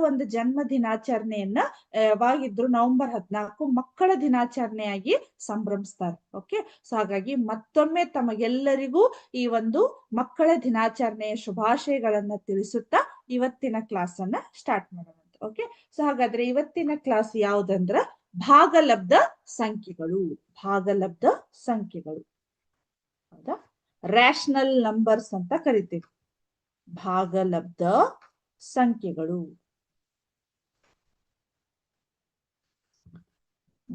ಒಂದು ಜನ್ಮ ದಿನಾಚರಣೆಯನ್ನ ಯಾವಾಗಿದ್ರು ನವೆಂಬರ್ ಹದಿನಾಲ್ಕು ಮಕ್ಕಳ ದಿನಾಚರಣೆಯಾಗಿ ಸಂಭ್ರಮಿಸ್ತಾರೆ. ಓಕೆ ಸೊ ಹಾಗಾಗಿ ಮತ್ತೊಮ್ಮೆ ತಮಗೆಲ್ಲರಿಗೂ ಈ ಒಂದು ಮಕ್ಕಳ ದಿನಾಚರಣೆಯ ಶುಭಾಶಯಗಳನ್ನ ತಿಳಿಸುತ್ತಾ ಇವತ್ತಿನ ಕ್ಲಾಸ್ ಅನ್ನ ಸ್ಟಾರ್ಟ್ ಮಾಡೋಣ ಓಕೆ ಸೊ ಹಾಗಾದ್ರೆ ಇವತ್ತಿನ ಕ್ಲಾಸ್ ಯಾವ್ದಂದ್ರ? ಭಾಗಲಬ್ಧ ಸಂಖ್ಯೆಗಳು. ಭಾಗಲಬ್ಧ ಸಂಖ್ಯೆಗಳು. ಹೌದಾ? ರ್ಯಾಷನಲ್ ನಂಬರ್ಸ್ ಅಂತ ಕರಿತೀವಿ. ಭಾಗಲಬ್ಧ ಸಂಖ್ಯೆಗಳು.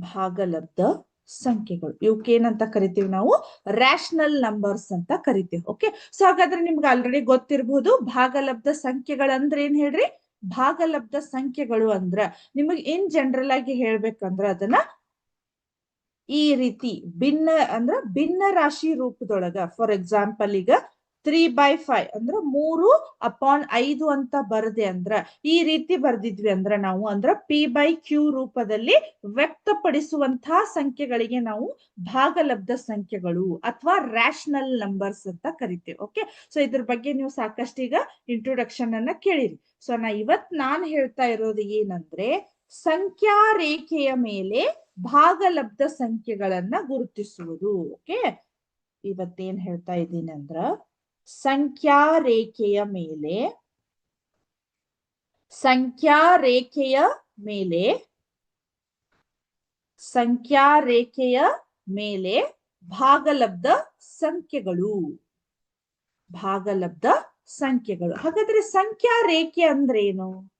ಭಾಗಲಬ್ಧ ಸಂಖ್ಯೆಗಳು. ಇವಕ್ಕೇನಂತ ಕರಿತೀವಿ ನಾವು? ರ್ಯಾಷನಲ್ ನಂಬರ್ಸ್ ಅಂತ ಕರಿತೀವಿ. ಓಕೆ ಸೊ ಹಾಗಾದ್ರೆ ನಿಮ್ಗೆ ಆಲ್ರೆಡಿ ಗೊತ್ತಿರಬಹುದು ಭಾಗಲಬ್ಧ ಸಂಖ್ಯೆಗಳಂದ್ರೆ ಏನ್ ಹೇಳ್ರಿ? ಭಾಗಲಬ್ಧ ಸಂಖ್ಯೆಗಳು ಅಂದ್ರ ನಿಮಗೆ ಇನ್ ಜನರಲ್ ಆಗಿ ಹೇಳ್ಬೇಕಂದ್ರ ಅದನ್ನ ಈ ರೀತಿ ಭಿನ್ನ ಅಂದ್ರ ಭಿನ್ನ ರಾಶಿ ರೂಪದೊಳಗ ಫಾರ್ ಎಕ್ಸಾಂಪಲ್ ಈಗ ತ್ರೀ ಬೈ ಫೈವ್ ಅಂದ್ರೆ ಮೂರು ಅಪಾನ್ ಐದು ಅಂತ ಬರದೆ ಅಂದ್ರ, ಈ ರೀತಿ ಬರ್ದಿದ್ವಿ ಅಂದ್ರ ನಾವು ಅಂದ್ರ ಪಿ ಬೈ ಕ್ಯೂ ರೂಪದಲ್ಲಿ ವ್ಯಕ್ತಪಡಿಸುವಂತಹ ಸಂಖ್ಯೆಗಳಿಗೆ ನಾವು ಭಾಗಲಬ್ಧ ಸಂಖ್ಯೆಗಳು ಅಥವಾ ರ್ಯಾಷನಲ್ ನಂಬರ್ಸ್ ಅಂತ ಕರಿತೇವೆ ಓಕೆ ಸೊ ಇದ್ರ ಬಗ್ಗೆ ನೀವು ಸಾಕಷ್ಟು ಈಗ ಇಂಟ್ರೊಡಕ್ಷನ್ ಅನ್ನ ಕೇಳಿರಿ. ಸೊ ನಾ ಇವತ್ ನಾನ್ ಹೇಳ್ತಾ ಇರೋದು ಏನಂದ್ರೆ ಸಂಖ್ಯಾ ರೇಖೆಯ ಮೇಲೆ ಭಾಗಲಬ್ಧ ಸಂಖ್ಯೆಗಳನ್ನ ಗುರುತಿಸುವುದು ಓಕೆ ಇವತ್ತೇನ್ ಹೇಳ್ತಾ ಇದ್ದೀನಿ ಅಂದ್ರ ಸಂಖ್ಯಾ ರೇಖೆಯ ಮೇಲೆ, ಸಂಖ್ಯಾ ರೇಖೆಯ ಮೇಲೆ, ಸಂಖ್ಯಾ ರೇಖೆಯ ಮೇಲೆ ಭಾಗಲಬ್ಧ ಸಂಖ್ಯೆಗಳು. ಭಾಗಲಬ್ಧ ಸಂಖ್ಯೆಗಳು. ಹಾಗಾದ್ರೆ ಸಂಖ್ಯಾ ರೇಖೆ ಅಂದ್ರೇನು?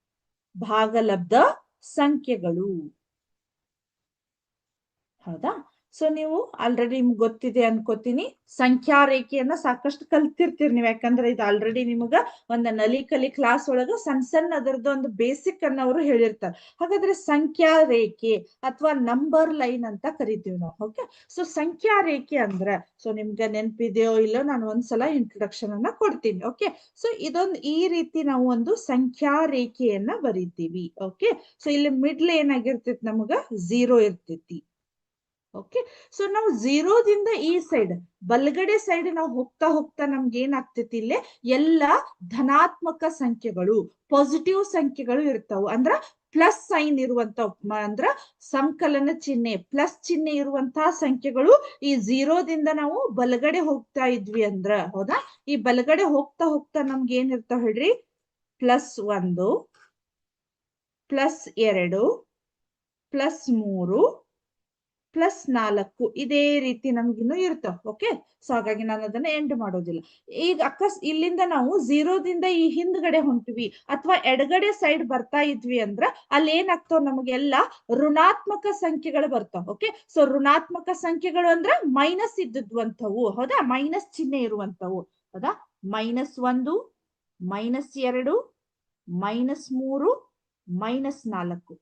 ಭಾಗಲಬ್ಧ ಸಂಖ್ಯೆಗಳು. ಹೌದಾ? ಸೊ ನೀವು ಆಲ್ರೆಡಿ ನಿಮ್ಗೆ ಗೊತ್ತಿದೆ ಅನ್ಕೋತೀನಿ. ಸಂಖ್ಯಾ ರೇಖೆಯನ್ನ ಸಾಕಷ್ಟು ಕಲ್ತಿರ್ತೀರಿ ನೀವು. ಯಾಕಂದ್ರೆ ಇದು ಆಲ್ರೆಡಿ ನಿಮಗ ಒಂದ್ ನಲಿ ಕಲಿ ಕ್ಲಾಸ್ ಒಳಗ ಸಣ್ಣ ಸಣ್ಣ ಅದರದ್ದು ಒಂದು ಬೇಸಿಕ್ ಅನ್ನ ಅವರು ಹೇಳಿರ್ತಾರೆ. ಹಾಗಾದ್ರೆ ಸಂಖ್ಯಾ ರೇಖೆ ಅಥವಾ ನಂಬರ್ ಲೈನ್ ಅಂತ ಕರಿತೀವಿ ನಾವು. ಓಕೆ ಸೊ ಸಂಖ್ಯಾ ರೇಖೆ ಅಂದ್ರ ಸೊ ನಿಮ್ಗೆ ನೆನಪಿದೆಯೋ ಇಲ್ಲೋ ನಾನು ಒಂದ್ಸಲ ಇಂಟ್ರೊಡಕ್ಷನ್ ಅನ್ನ ಕೊಡ್ತೀನಿ. ಓಕೆ ಸೊ ಇದೊಂದು ಈ ರೀತಿ ನಾವು ಒಂದು ಸಂಖ್ಯಾ ರೇಖೆಯನ್ನ ಬರಿತೀವಿ. ಓಕೆ ಸೊ ಇಲ್ಲಿ ಮಿಡ್ಲ್ ಏನಾಗಿರ್ತೈತಿ ನಮಗ? ಝೀರೋ ಇರ್ತೈತಿ. ಓಕೆ ಸೊ ನಾವು ಝೀರೋದಿಂದ ಈ ಸೈಡ್ ಬಲಗಡೆ ಸೈಡ್ ನಾವು ಹೋಗ್ತಾ ಹೋಗ್ತಾ ನಮ್ಗೆ ಏನಾಗ್ತೈತಿ ಇಲ್ಲಿ? ಎಲ್ಲ ಧನಾತ್ಮಕ ಸಂಖ್ಯೆಗಳು ಪಾಸಿಟಿವ್ ಸಂಖ್ಯೆಗಳು ಇರ್ತಾವ. ಅಂದ್ರ ಪ್ಲಸ್ ಸೈನ್ ಇರುವಂತ ಅಂದ್ರ ಸಂಕಲನ ಚಿಹ್ನೆ ಪ್ಲಸ್ ಚಿಹ್ನೆ ಇರುವಂತಹ ಸಂಖ್ಯೆಗಳು ಈ ಝೀರೋದಿಂದ ನಾವು ಬಲಗಡೆ ಹೋಗ್ತಾ ಇದ್ವಿ ಅಂದ್ರ, ಹೌದಾ? ಈ ಬಲಗಡೆ ಹೋಗ್ತಾ ಹೋಗ್ತಾ ನಮ್ಗೆ ಏನ್ ಇರ್ತಾವ ಹೇಳ್ರಿ? ಪ್ಲಸ್ ಒಂದು ಪ್ಲಸ್ ಎರಡು ಪ್ಲಸ್ ಮೂರು ಪ್ಲಸ್ ನಾಲ್ಕು ಇದೇ ರೀತಿ ನಮ್ಗಿನ್ನು ಇರ್ತಾವ ಓಕೆ ಸೊ ಹಾಗಾಗಿ ನಾನು ಅದನ್ನ ಎಂಡ್ ಮಾಡೋದಿಲ್ಲ. ಈಗ ಅಕಸ್ ಇಲ್ಲಿಂದ ನಾವು ಝೀರೋದಿಂದ ಈ ಹಿಂದ್ಗಡೆ ಹೊಂಟಿವಿ ಅಥವಾ ಎಡಗಡೆ ಸೈಡ್ ಬರ್ತಾ ಇದ್ವಿ ಅಂದ್ರ ಅಲ್ಲಿ ಏನಾಗ್ತಾವ ನಮಗೆಲ್ಲ ಋಣಾತ್ಮಕ ಸಂಖ್ಯೆಗಳು ಬರ್ತಾವ ಓಕೆ ಸೊ ಋಣಾತ್ಮಕ ಸಂಖ್ಯೆಗಳು ಅಂದ್ರ ಮೈನಸ್ ಇದ್ದದ್ವಂಥವು, ಹೌದಾ? ಮೈನಸ್ ಚಿಹ್ನೆ ಇರುವಂತವು ಹೌದಾ? ಮೈನಸ್ ಒಂದು ಮೈನಸ್ ಎರಡು ಮೈನಸ್ ಮೂರು ಮೈನಸ್ ನಾಲ್ಕು.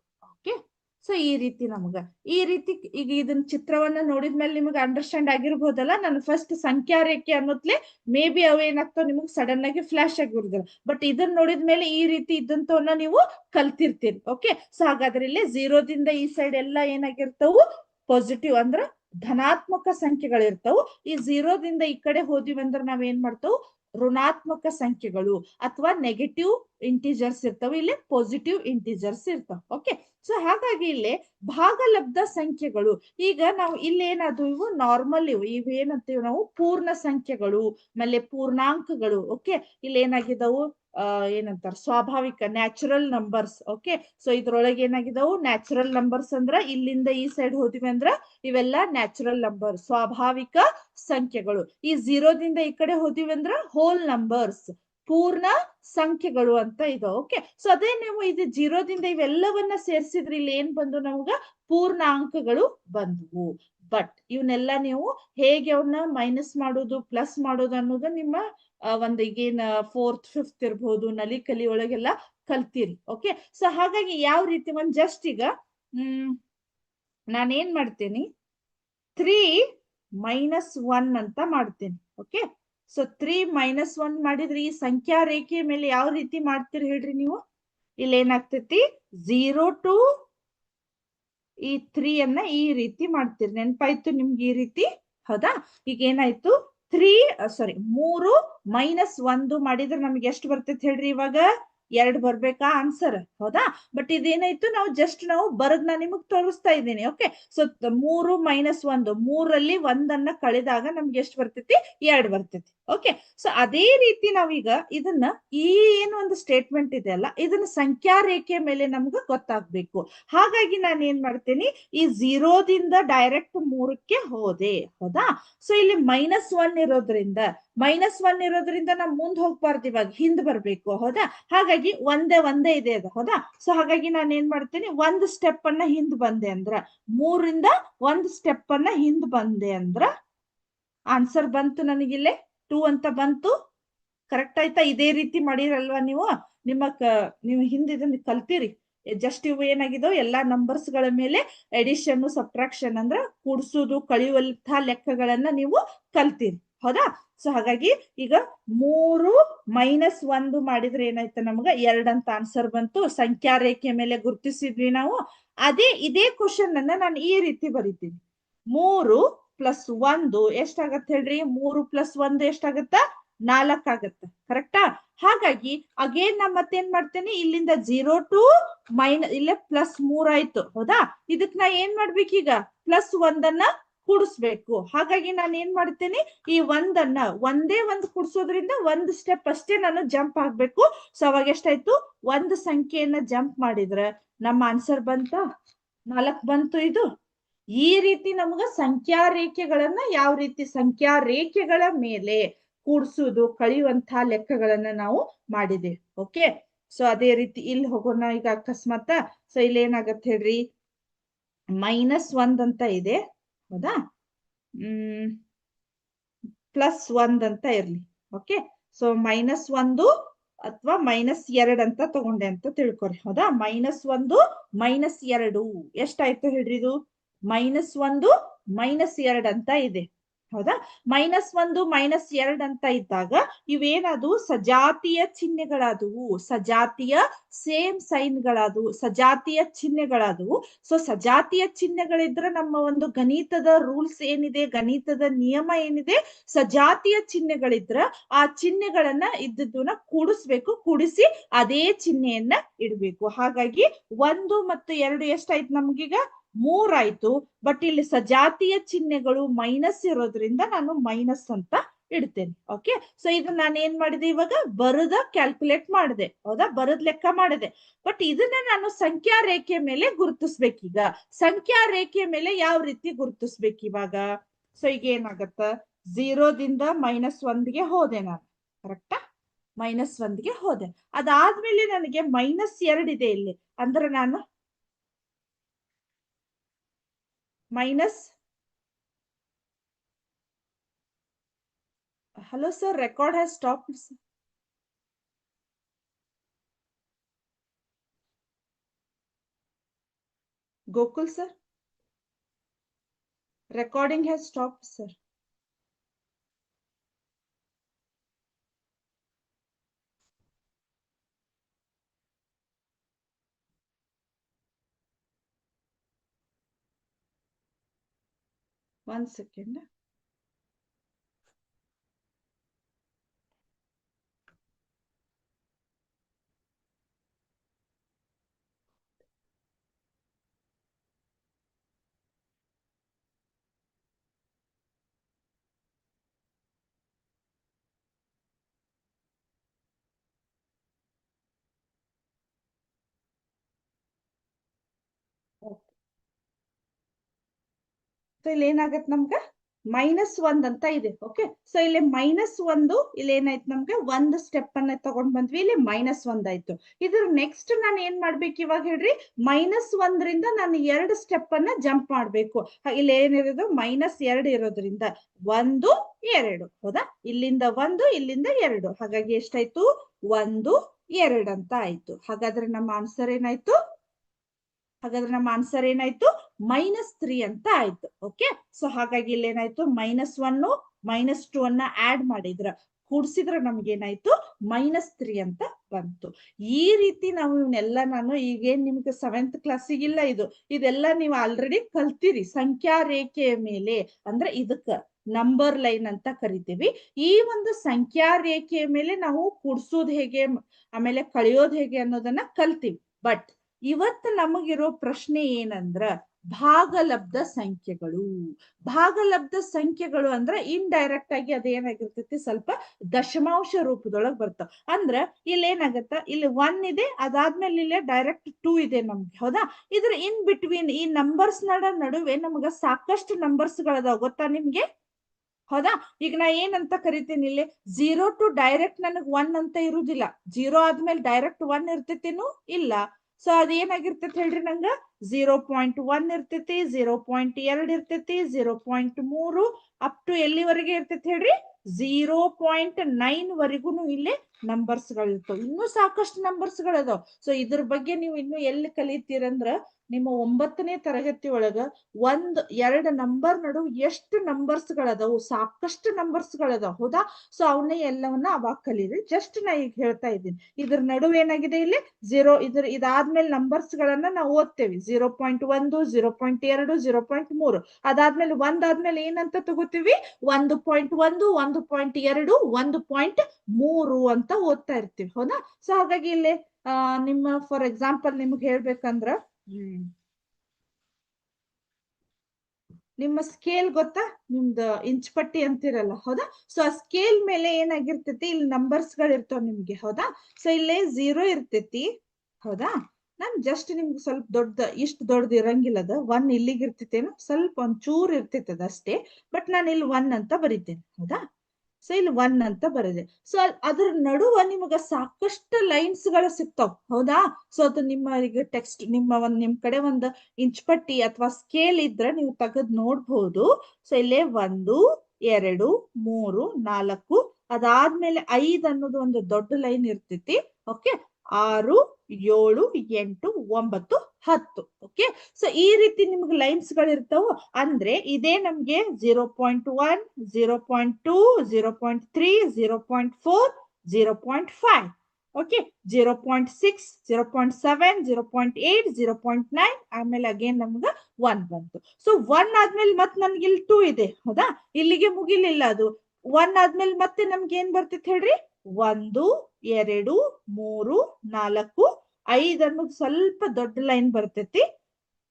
ಸೊ ಈ ರೀತಿ ನಮಗ. ಈ ರೀತಿ ಈಗ ಇದನ್ನ ಚಿತ್ರವನ್ನ ನೋಡಿದ್ಮೇಲೆ ನಿಮಗೆ ಅಂಡರ್ಸ್ಟ್ಯಾಂಡ್ ಆಗಿರ್ಬೋದಲ್ಲ? ನಾನು ಫಸ್ಟ್ ಸಂಖ್ಯಾ ರೇಖೆ ಅನ್ನೋದ್ಲೆ ಮೇ ಬಿ ಅವೇನಾಗ್ತಾವ ನಿಮಗೆ ಸಡನ್ ಆಗಿ ಫ್ಲಾಶ್ ಆಗಿರುದಿಲ್ಲ ಬಟ್ ಇದನ್ನ ನೋಡಿದ್ಮೇಲೆ ಈ ರೀತಿ ಇದ್ದಂತವನ್ನ ನೀವು ಕಲ್ತಿರ್ತೀರಿ. ಓಕೆ ಸೊ ಹಾಗಾದ್ರೆ ಇಲ್ಲಿ ಝೀರೋದಿಂದ ಈ ಸೈಡ್ ಎಲ್ಲ ಏನಾಗಿರ್ತಾವು? ಪಾಸಿಟಿವ್ ಅಂದ್ರ ಧನಾತ್ಮಕ ಸಂಖ್ಯೆಗಳಿರ್ತಾವು. ಈ ಝೀರೋದಿಂದ ಈ ಕಡೆ ಹೋದಿವಿ ಅಂದ್ರೆ ನಾವ್ ಏನ್ ಮಾಡ್ತಾವು? ಋಣಾತ್ಮಕ ಸಂಖ್ಯೆಗಳು. ಅಥವಾ ನೆಗೆಟಿವ್ ಇಂಟಿಜರ್ಸ್ ಇರ್ತಾವ. ಇಲ್ಲಿ ಪಾಸಿಟಿವ್ ಇಂಟಿಜರ್ಸ್ ಇರ್ತಾವ. ಓಕೆ ಸೊ ಹಾಗಾಗಿ ಇಲ್ಲಿ ಭಾಗಲಬ್ಧ ಸಂಖ್ಯೆಗಳು. ಈಗ ನಾವು ಇಲ್ಲಿ ಏನಾದ್ರು ಇವು ನಾರ್ಮಲ್ ಇವು. ಇವು ಏನಂತೀವಿ ನಾವು? ಪೂರ್ಣ ಸಂಖ್ಯೆಗಳು, ಆಮೇಲೆ ಪೂರ್ಣಾಂಕಗಳು ಓಕೆ ಇಲ್ಲಿ ಆ, ಏನಂತಾರ? ಸ್ವಾಭಾವಿಕ ನ್ಯಾಚುರಲ್ ನಂಬರ್ಸ್ ಓಕೆ ಸೊ ಇದ್ರೊಳಗೆ ಏನಾಗಿದವು? ನ್ಯಾಚುರಲ್ ನಂಬರ್ಸ್ ಅಂದ್ರ ಇಲ್ಲಿಂದ ಈ ಸೈಡ್ ಹೋದಿವಿ ಅಂದ್ರ ಇವೆಲ್ಲ ನ್ಯಾಚುರಲ್ ನಂಬರ್ ಸ್ವಾಭಾವಿಕ ಸಂಖ್ಯೆಗಳು. ಈ ಜೀರೋದಿಂದ ಈ ಕಡೆ ಹೋದಿವಿ ಅಂದ್ರ ಹೋಲ್ ನಂಬರ್ಸ್ ಪೂರ್ಣ ಸಂಖ್ಯೆಗಳು ಅಂತ ಇದು. ಓಕೆ ಸೊ ಅದೇ ನೀವು ಇದು ಜೀರೋದಿಂದ ಇವೆಲ್ಲವನ್ನ ಸೇರಿಸಿದ್ರೆ ಇಲ್ಲಿ ಏನ್ ಬಂದು ಪೂರ್ಣ ಪೂರ್ಣಾಂಕಗಳು ಬಂದ್ವು. ಬಟ್ ಇವನ್ನೆಲ್ಲ ನೀವು ಹೇಗೆ ಅವನ್ನ ಮೈನಸ್ ಮಾಡೋದು ಪ್ಲಸ್ ಮಾಡೋದು ಅನ್ನೋದು ನಿಮ್ಮ ಒಂದು ಈಗೇನ್ ಫೋರ್ತ್ ಫಿಫ್ತ್ ಇರ್ಬಹುದು ನಲಿ ಕಲಿ ಒಳಗೆಲ್ಲ ಕಲ್ತೀರಿ. ಓಕೆ ಸೊ ಹಾಗಾಗಿ ಯಾವ ರೀತಿ ಒಂದ್ ಜಸ್ಟ್ ಈಗ, ಹ್ಮ್, ನಾನೇನ್ ಮಾಡ್ತೀನಿ? ತ್ರೀ ಮೈನಸ್ ಒನ್ ಅಂತ ಮಾಡ್ತೀನಿ. Okay so three minus one ಮಾಡಿದ್ರೆ ಈ ಸಂಖ್ಯಾ ರೇಖೆಯ ಮೇಲೆ ಯಾವ ರೀತಿ ಮಾಡ್ತೀರಿ ಹೇಳ್ರಿ ನೀವು? ಇಲ್ಲಿ ಏನಾಗ್ತೈತಿ? ಝೀರೋ ಟು ಈ ತ್ರೀ ಅನ್ನ ಈ ರೀತಿ ಮಾಡ್ತೀರಿ. ನೆನ್ಪಾಯ್ತು ನಿಮ್ಗೆ ಈ ರೀತಿ? ಹೌದಾ? ಈಗ ಏನಾಯ್ತು? ತ್ರೀ ಸಾರಿ ಮೂರು ಮೈನಸ್ ಒಂದು ಮಾಡಿದ್ರೆ ನಮ್ಗೆ ಎಷ್ಟು ಬರ್ತೈತಿ ಹೇಳ್ರಿ ಇವಾಗ? ಎರಡ್ ಬರ್ಬೇಕಾ ಆನ್ಸರ್ ಹೌದಾ? ಬಟ್ ಇದೇನಾಯ್ತು? ನಾವು ಜಸ್ಟ್ ನಾವು ಬರದ್ ನಾ ನಿಮಗ್ ತೋರಿಸ್ತಾ ಇದ್ದೀನಿ ಓಕೆ ಸೊ ಮೂರು ಮೈನಸ್ ಒಂದು, ಮೂರಲ್ಲಿ ಒಂದನ್ನ ಕಳೆದಾಗ ನಮ್ಗೆ ಎಷ್ಟು ಬರ್ತೈತಿ? ಎರಡ್ ಬರ್ತೈತಿ ಓಕೆ ಸೊ ಅದೇ ರೀತಿ ನಾವೀಗ ಇದನ್ನ ಈ ಏನು ಒಂದು ಸ್ಟೇಟ್ಮೆಂಟ್ ಇದೆ ಅಲ್ಲ, ಇದನ್ನ ಸಂಖ್ಯಾ ರೇಖೆ ಮೇಲೆ ನಮ್ಗೆ ಗೊತ್ತಾಗ್ಬೇಕು. ಹಾಗಾಗಿ ನಾನು ಏನ್ ಮಾಡ್ತೀನಿ? ಈ ಝೀರೋದಿಂದ ಡೈರೆಕ್ಟ್ ಮೂರಕ್ಕೆ ಹೋದೆ, ಹೌದಾ? ಸೊ ಇಲ್ಲಿ ಮೈನಸ್ ಒನ್ ಇರೋದ್ರಿಂದ ಮೈನಸ್ ಒನ್ ಇರೋದ್ರಿಂದ ನಾವು ಮುಂದ್ ಹೋಗ್ಬಾರ್ದು ಇವಾಗ, ಹಿಂದ್ ಬರ್ಬೇಕು, ಹೌದಾ? ಹಾಗಾಗಿ ಒಂದೇ ಒಂದೇ ಇದೆ ಅದು, ಹೌದಾ? ಸೊ ಹಾಗಾಗಿ ನಾನು ಏನ್ ಮಾಡ್ತೀನಿ, ಒಂದ್ ಸ್ಟೆಪ್ ಅನ್ನ ಹಿಂದ್ ಬಂದೆ ಅಂದ್ರ, ಮೂರಿಂದ ಒಂದ್ ಸ್ಟೆಪ್ ಅನ್ನ ಹಿಂದ್ ಬಂದೆ ಅಂದ್ರ ಆನ್ಸರ್ ಬಂತು ನನಗಿಲ್ಲೇ ಟೂ ಅಂತ ಬಂತು. ಕರೆಕ್ಟ್ ಆಯ್ತಾ? ಇದೇ ರೀತಿ ಮಾಡಿರಲ್ವಾ ನೀವು? ನಿಮ್ಮ ನೀವು ಹಿಂದೆ ಇದನ್ನ ಕಲ್ತೀರಿ. ಜಸ್ಟ್ ಇವು ಏನಾಗಿದೋ ಎಲ್ಲಾ ನಂಬರ್ಸ್ಗಳ ಮೇಲೆ ಎಡಿಷನ್ ಸಬ್ಟ್ರಾಕ್ಷನ್ ಅಂದ್ರ ಕೂಡ್ಸೋದು ಕಳೆಯುವಂತಹ ಲೆಕ್ಕಗಳನ್ನ ನೀವು ಕಲ್ತೀರಿ. ಹೌದಾ? ಸೊ ಹಾಗಾಗಿ ಈಗ ಮೂರು ಮೈನಸ್ ಒಂದು ಮಾಡಿದ್ರೆ ಏನಾಯ್ತು ನಮ್ಗ? ಅಂತ ಆನ್ಸರ್ ಬಂತು. ಸಂಖ್ಯಾ ರೇಖೆ ಮೇಲೆ ಗುರುತಿಸಿದ್ವಿ ನಾವು. ಅದೇ, ಇದೇ ಕ್ವಶನ್ ಅನ್ನ ನಾನು ಈ ರೀತಿ ಬರಿತೀನಿ. ಮೂರು ಪ್ಲಸ್ ಒಂದು ಎಷ್ಟಾಗತ್ತ ಹೇಳ್ರಿ? ಮೂರು ಪ್ಲಸ್ ಒಂದು ಎಷ್ಟಾಗತ್ತ? ನಾಲ್ಕ್ ಆಗತ್ತ. ಕರೆಕ್ಟಾ ಹಾಗಾಗಿ ಅಗೇನ್ ನಾ ಮತ್ತೇನ್ ಮಾಡ್ತೇನೆ? ಇಲ್ಲಿಂದ ಜೀರೋ ಟು ಮೈನ ಇಲ್ಲೇ ಪ್ಲಸ್ ಮೂರ್ ಆಯ್ತು. ಹೌದಾ? ಇದಕ್ ನಾ ಏನ್ ಮಾಡ್ಬೇಕೀಗ? ಪ್ಲಸ್ ಒಂದನ್ನ ಕೂಡಿಸ್ಬೇಕು. ಹಾಗಾಗಿ ನಾನು ಏನ್ ಮಾಡ್ತೇನೆ, ಈ ಒಂದನ್ನ ಒಂದೇ ಒಂದು ಕೂಡಿಸೋದ್ರಿಂದ ಒಂದ್ ಸ್ಟೆಪ್ ಅಷ್ಟೇ ನಾನು ಜಂಪ್ ಆಗ್ಬೇಕು ಸೊ ಅವಾಗ ಎಷ್ಟಾಯ್ತು? ಒಂದು ಸಂಖ್ಯೆಯನ್ನ ಜಂಪ್ ಮಾಡಿದ್ರೆ. ನಮ್ಮ ಆನ್ಸರ್ ಬಂತ? ನಾಲ್ಕ್ ಬಂತು ಇದು. ಈ ರೀತಿ ನಮ್ಗ ಸಂಖ್ಯಾ ರೇಖೆಗಳನ್ನ ಯಾವ ರೀತಿ ಸಂಖ್ಯಾ ರೇಖೆಗಳ ಮೇಲೆ ಕೂಡ್ಸುದು ಕಳೆಯುವಂತ ಲೆಕ್ಕಗಳನ್ನ ನಾವು ಮಾಡಿದೆ. ಓಕೆ ಸೊ ಅದೇ ರೀತಿ ಇಲ್ಲಿ ಹೋಗೋಣ ಈಗ ಅಕಸ್ಮಾತ್. ಸೊ ಇಲ್ಲಿ ಏನಾಗತ್ತೆ ಹೇಳ್ರಿ? ಮೈನಸ್ ಒಂದ್ ಅಂತ ಇದೆ. ಹೌದಾ? ಹ್ಮ್. ಪ್ಲಸ್ ಒಂದ್ ಅಂತ ಇರ್ಲಿ. ಓಕೆ? ಸೊ ಮೈನಸ್ ಒಂದು ಅಥವಾ ಮೈನಸ್ ಎರಡ್ ಅಂತ ತಗೊಂಡೆ ಅಂತ ತಿಳ್ಕೊರಿ ಹೌದಾ? ಮೈನಸ್ ಒಂದು ಮೈನಸ್ ಎರಡು. ಎಷ್ಟಾಯ್ತು ಹೇಳ್ರಿ ಇದು? ಮೈನಸ್ ಒಂದು ಮೈನಸ್ ಎರಡ್ ಅಂತ ಇದೆ. ಹೌದಾ? ಮೈನಸ್ ಒಂದು, ಮೈನಸ್ ಎರಡ್ ಅಂತ ಇದ್ದಾಗ ಇವೇನದು ಸಜಾತಿಯ ಚಿಹ್ನೆಗಳಾದವು. ಸಜಾತಿಯ ಸೇಮ್ ಸೈನ್ಗಳಾದವು. ಸಜಾತಿಯ ಚಿಹ್ನೆಗಳಾದವು. ಸೊ ಸಜಾತಿಯ ಚಿಹ್ನೆಗಳಿದ್ರೆ ನಮ್ಮ ಒಂದು ಗಣಿತದ ರೂಲ್ಸ್ ಏನಿದೆ, ಗಣಿತದ ನಿಯಮ ಏನಿದೆ, ಸಜಾತಿಯ ಚಿಹ್ನೆಗಳಿದ್ರ ಆ ಚಿಹ್ನೆಗಳನ್ನ ಇದ್ದದನ್ನ ಕೂಡಿಸ್ಬೇಕು. ಕೂಡಿಸಿ ಅದೇ ಚಿಹ್ನೆಯನ್ನ ಇಡಬೇಕು. ಹಾಗಾಗಿ ಒಂದು ಮತ್ತು ಎರಡು ಎಷ್ಟಾಯ್ತು ನಮ್ಗೀಗ? ಮೂರಾಯ್ತು ಬಟ್ ಇಲ್ಲಿ ಸಜಾತಿಯ ಚಿಹ್ನೆಗಳು ಮೈನಸ್ ಇರೋದ್ರಿಂದ ನಾನು ಮೈನಸ್ ಅಂತ ಇಡ್ತೇನೆ ಓಕೆ ಸೊ ಇದು ನಾನು ಏನ್ ಮಾಡಿದೆ ಇವಾಗ? ಬರದ ಕ್ಯಾಲ್ಕುಲೇಟ್ ಮಾಡಿದೆ, ಹೌದಾ? ಬರದ್ ಲೆಕ್ಕ ಮಾಡಿದೆ. ಬಟ್ ಇದನ್ನ ನಾನು ಸಂಖ್ಯಾ ರೇಖೆ ಮೇಲೆ ಗುರುತಿಸ್ಬೇಕೀಗ. ಸಂಖ್ಯಾ ರೇಖೆ ಮೇಲೆ ಯಾವ ರೀತಿ ಗುರುತಿಸ್ಬೇಕು ಇವಾಗ? ಸೊ ಈಗ ಏನಾಗತ್ತ? ಝೀರೋದಿಂದ ಮೈನಸ್ ಒಂದ್ಗೆ ಹೋದೆ ನಾನು ಕರೆಕ್ಟಾ ಮೈನಸ್ ಒಂದ್ಗೆ ಹೋದೆ. ಅದಾದ್ಮೇಲೆ ನನಗೆ ಮೈನಸ್ ಎರಡಿದೆ ಇಲ್ಲಿ. ಅಂದ್ರೆ ನಾನು minus hello sir record has stopped. Gokul sir recording has stopped sir one second so ಇಲ್ಲಿ ಏನಾಗತ್ ನಮ್ಗ? ಮೈನಸ್ ಒಂದ್ ಅಂತ ಇದೆ ಓಕೆ ಸೊ ಇಲ್ಲಿ ಮೈನಸ್ ಒಂದು, ಇಲ್ಲಿ ಏನಾಯ್ತು ನಮ್ಗೆ? ಒಂದು ಸ್ಟೆಪ್ ಅನ್ನ ತಗೊಂಡ್ ಬಂದ್ವಿ, ಇಲ್ಲಿ ಮೈನಸ್ ಒಂದ್ ಆಯ್ತು. ಇದ್ರ ನೆಕ್ಸ್ಟ್ ನಾನು ಏನ್ ಮಾಡ್ಬೇಕು ಇವಾಗ ಹೇಳ್ರಿ? ಮೈನಸ್ ಒಂದ್ರಿಂದ ನಾನು ಎರಡು ಸ್ಟೆಪ್ ಅನ್ನ ಜಂಪ್ ಮಾಡ್ಬೇಕು. ಇಲ್ಲಿ ಏನಿರೋದು ಮೈನಸ್ ಎರಡು ಇರೋದ್ರಿಂದ ಒಂದು, ಎರಡು, ಹೌದಾ? ಇಲ್ಲಿಂದ ಒಂದು, ಇಲ್ಲಿಂದ ಎರಡು. ಹಾಗಾಗಿ ಎಷ್ಟಾಯ್ತು? ಒಂದು, ಎರಡ್ ಅಂತ ಆಯ್ತು. ಹಾಗಾದ್ರೆ ನಮ್ಮ ಆನ್ಸರ್ ಏನಾಯ್ತು? ಹಾಗಾದ್ರೆ ನಮ್ಮ ಆನ್ಸರ್ ಏನಾಯ್ತು? ಮೈನಸ್ ತ್ರೀ ಅಂತ ಆಯ್ತು. ಓಕೆ ಸೊ ಹಾಗಾಗಿ ಇಲ್ಲಿ ಏನಾಯ್ತು ಮೈನಸ್ ಒನ್ ಮೈನಸ್ ಟೂ ಅನ್ನ ಆಡ್ ಮಾಡಿದ್ರ, ಕೂಡ್ಸಿದ್ರ ನಮ್ಗೇನಾಯ್ತು? ಮೈನಸ್ ತ್ರೀ ಅಂತ ಬಂತು. ಈ ರೀತಿ ನಾವು ಇವನ್ನೆಲ್ಲ ನಾನು ಈಗೇನ್ ನಿಮ್ಗೆ ಸೆವೆಂತ್ ಕ್ಲಾಸಿಗಿಲ್ಲ ಇದು. ಇದೆಲ್ಲ ನೀವು ಆಲ್ರೆಡಿ ಕಲ್ತಿರಿ. ಸಂಖ್ಯಾ ರೇಖೆಯ ಮೇಲೆ. ಅಂದ್ರೆ ಇದಕ್ಕ ನಂಬರ್ ಲೈನ್ ಅಂತ ಕರಿತೀವಿ. ಈ ಒಂದು ಸಂಖ್ಯಾ ರೇಖೆಯ ಮೇಲೆ ನಾವು ಕೂಡ್ಸೋದ್ ಹೇಗೆ? ಆಮೇಲೆ ಕಳೆಯೋದ್ ಹೇಗೆ ಅನ್ನೋದನ್ನ ಕಲ್ತೀವಿ. ಬಟ್ ಇವತ್ತು ನಮಗಿರೋ ಪ್ರಶ್ನೆ ಏನಂದ್ರ ಭಾಗಲಬ್ಧ ಸಂಖ್ಯೆಗಳು. ಭಾಗಲಬ್ಧ ಸಂಖ್ಯೆಗಳು ಅಂದ್ರ ಡೈರೆಕ್ಟ್ ಆಗಿ ಅದೇನಾಗಿರ್ತೈತಿ ಸ್ವಲ್ಪ ದಶಮಾಂಶ ರೂಪದೊಳಗ್ ಬರ್ತಾವ. ಅಂದ್ರ ಇಲ್ಲಿ ಏನಾಗತ್ತ? ಇಲ್ಲಿ ಒನ್ ಇದೆ, ಅದಾದ್ಮೇಲೆ ಇಲ್ಲಿ ಡೈರೆಕ್ಟ್ ಟೂ ಇದೆ ನಮ್ಗೆ. ಹೌದಾ? ಇದ್ರ ಇನ್ ಬಿಟ್ವೀನ್ ಈ ನಂಬರ್ಸ್ ನಡ ನಡುವೆ ನಮಗ ಸಾಕಷ್ಟು ನಂಬರ್ಸ್ ಗಳದಾವ. ಗೊತ್ತಾ ನಿಮ್ಗೆ? ಹೌದಾ? ಈಗ ನಾ ಏನಂತ ಕರಿತೀನಿ ಇಲ್ಲಿ? ಜೀರೋ ಟು ಡೈರೆಕ್ಟ್ ನನಗ್ ಒನ್ ಅಂತ ಇರುದಿಲ್ಲ. ಜೀರೋ ಆದ್ಮೇಲೆ ಡೈರೆಕ್ಟ್ ಒನ್ ಇರ್ತೈತೇನು? ಇಲ್ಲ. ಸೊ ಅದೇನಾಗಿರ್ತೈತಿ ಹೇಳ್ರಿ ನಂಗ? ಝೀರೋ ಪಾಯಿಂಟ್ ಒನ್ ಇರ್ತೈತಿ ಝೀರೋ ಪಾಯಿಂಟ್ ಎರಡ್ ಇರ್ತೈತಿ ಜೀರೋ ಪಾಯಿಂಟ್ ಮೂರು ಅಪ್ ಟು ಎಲ್ಲಿವರೆಗೆ ಇರ್ತೈತಿ ಹೇಳ್ರಿ? ಜೀರೋ ಪಾಯಿಂಟ್ ನೈನ್ ವರೆಗೂನು ಇಲ್ಲಿ ನಂಬರ್ಸ್ಗಳು ಇರ್ತಾವ ಇನ್ನೂ ಸಾಕಷ್ಟು ನಂಬರ್ಸ್ ಗಳದಾವ್ ಸೊ ಇದ್ರ ಬಗ್ಗೆ ನೀವು ಇನ್ನು ಎಲ್ಲಿ ಕಲಿತೀರಂದ್ರ, ನಿಮ್ಮ ಒಂಬತ್ತನೇ ತರಗತಿ ಒಳಗ ಒಂದ್, ಎರಡ್ ನಂಬರ್ ನಡು ಎಷ್ಟು ನಂಬರ್ಸ್ ಗಳದಾವು ಸಾಕಷ್ಟು ನಂಬರ್ಸ್ ಗಳದಾವ್ ಹೌದಾ? ಸೊ ಅವನ್ನೇ ಎಲ್ಲವನ್ನ ಅವಾಗ ಕಲೀರಿ. ಜಸ್ಟ್ ನಾ ಈಗ ಹೇಳ್ತಾ ಇದ್ದೀನಿ. ಇದ್ರ ನಡುವೆ ಏನಾಗಿದೆ ಇಲ್ಲಿ? ಝೀರೋ ಇದ್ರ, ಇದಾದ್ಮೇಲೆ ನಂಬರ್ಸ್ ಗಳನ್ನ ನಾವು ಓದ್ತೇವೆ. ಜೀರೋ ಪಾಯಿಂಟ್ ಒಂದು ಜೀರೋ ಪಾಯಿಂಟ್ ಎರಡು ಝೀರೋ ಪಾಯಿಂಟ್ ಮೂರು. ಅದಾದ್ಮೇಲೆ ಒಂದಾದ್ಮೇಲೆ ಏನಂತ ತಗೋತೀವಿ? ಒಂದು ಪಾಯಿಂಟ್ ಒಂದು ಒಂದು ಪಾಯಿಂಟ್ ಎರಡು, ಒಂದು ಪಾಯಿಂಟ್ ಮೂರು ಅಂತ ಓದ್ತಾ ಇರ್ತೀವಿ ಹೌದಾ? ಸೊ ಹಾಗಾಗಿ ಇಲ್ಲಿ ಆ ನಿಮ್ಮ ಫಾರ್ ಎಕ್ಸಾಂಪಲ್ ನಿಮ್ಗೆ ಹೇಳ್ಬೇಕಂದ್ರ ಹ್ಮ್. ನಿಮ್ಮ ಸ್ಕೇಲ್ ಗೊತ್ತಾ? ನಿಮ್ದು ಇಂಚ್ ಪಟ್ಟಿ ಅಂತಿರಲ್ಲ ಹೌದಾ? ಸೊ ಆ ಸ್ಕೇಲ್ ಮೇಲೆ ಏನಾಗಿರ್ತೈತಿ? ಇಲ್ಲಿ ನಂಬರ್ಸ್ಗಳು ಇರ್ತಾವ ನಿಮ್ಗೆ ಹೌದಾ? ಸೊ ಇಲ್ಲಿ ಝೀರೋ ಇರ್ತೈತಿ ಹೌದಾ? ನಾನ್ ಜಸ್ಟ್ ನಿಮ್ಗೆ ಸ್ವಲ್ಪ ದೊಡ್ಡ ಇಷ್ಟು ದೊಡ್ಡದು ಇರಂಗಿಲ್ಲ ಅದ. ಒನ್ ಇಲ್ಲಿಗೆ ಇರ್ತೈತೇನು ಸ್ವಲ್ಪ ಒಂದ್ ಚೂರ್ ಇರ್ತೈತೆ ಅಷ್ಟೇ ಬಟ್ ನಾನು ಇಲ್ಲಿ ಒನ್ ಅಂತ ಬರೀತೇನೆ ಹೌದಾ? ಸೊ ಇಲ್ಲಿ ಒನ್ ಅಂತ ಬರದೆ. ಸೊ ಅದ್ರ ನಡುವ ನಿಮಗ ಸಾಕಷ್ಟು ಲೈನ್ಸ್ಗಳು ಸಿಗ್ತಾವ್. ಹೌದಾ? ಸೊ ಅದು ನಿಮ್ಮ ಈಗ ಟೆಕ್ಸ್ಟ್ ನಿಮ್ಮ ಒಂದ್ ನಿಮ್ ಕಡೆ ಒಂದ್ ಇಂಚ್ ಪಟ್ಟಿ ಅಥವಾ ಸ್ಕೇಲ್ ಇದ್ರೆ ನೀವು ತೆಗೆದ್ ನೋಡ್ಬಹುದು ಸೊ ಇಲ್ಲೇ ಒಂದು, ಎರಡು, ಮೂರು, ನಾಲ್ಕು ಅದಾದ್ಮೇಲೆ ಐದ್ ಅನ್ನೋದು ಒಂದು ದೊಡ್ಡ ಲೈನ್ ಇರ್ತೈತಿ. ಓಕೆ ಆರು, ಏಳು, ಎಂಟು, ಒಂಬತ್ತು, ಹತ್ತು. ಓಕೆ ಸೊ ಈ ರೀತಿ ನಿಮ್ಗೆ ಲೈನ್ಸ್ಗಳು ಇರ್ತಾವ ಅಂದ್ರೆ ಇದೇ ನಮ್ಗೆ zero point one zero point two zero point three zero point four zero point five okay zero point six zero point seven zero point eight zero point nine ಆಮೇಲೆ ಅಗೇನ್ ನಮ್ಗ one ಬಂತು. ಸೊ ಒನ್ ಆದ್ಮೇಲೆ ಮತ್ ನನ್ಗೆ ಇಲ್ಲಿ two ಇದೆ. ಹೌದಾ? ಇಲ್ಲಿಗೆ ಮುಗಿಲಿಲ್ಲ ಅದು. ಒನ್ ಆದ್ಮೇಲೆ ಮತ್ತೆ ನಮ್ಗೆ ಏನ್ ಬರ್ತೈತೆ ಹೇಳ್ರಿ? ಒಂದು, ಎರಡು, ಮೂರು, ನಾಲ್ಕು, ಐದ್ ಅನ್ನೋದು ಸ್ವಲ್ಪ ದೊಡ್ಡ ಲೈನ್ ಬರ್ತೈತಿ.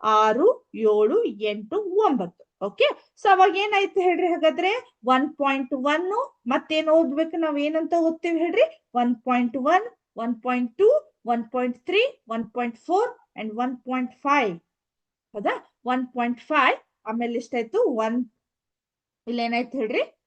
ಆರು, ಏಳು, ಎಂಟು, ಒಂಬತ್ತು. ಓಕೆ ಸೊ ಅವಾಗ ಏನಾಯ್ತು ಹೇಳ್ರಿ ಹಾಗಾದ್ರೆ? ಒನ್ ಪಾಯಿಂಟ್ ಒನ್ ಮತ್ತೇನ್ ಓದ್ಬೇಕು ನಾವ್ ಏನಂತ ಓದ್ತೀವಿ ಹೇಳ್ರಿ? One point one one point two one point three one point four and one point five ಹೌದಾ? ಒನ್ ಪಾಯಿಂಟ್ ಫೈವ್ ಆಮೇಲೆ ಎಷ್ಟಾಯ್ತು? ಒನ್ ಇಲ್ಲಿ ಏನಾಯ್ತು ಹೇಳ್ರಿ?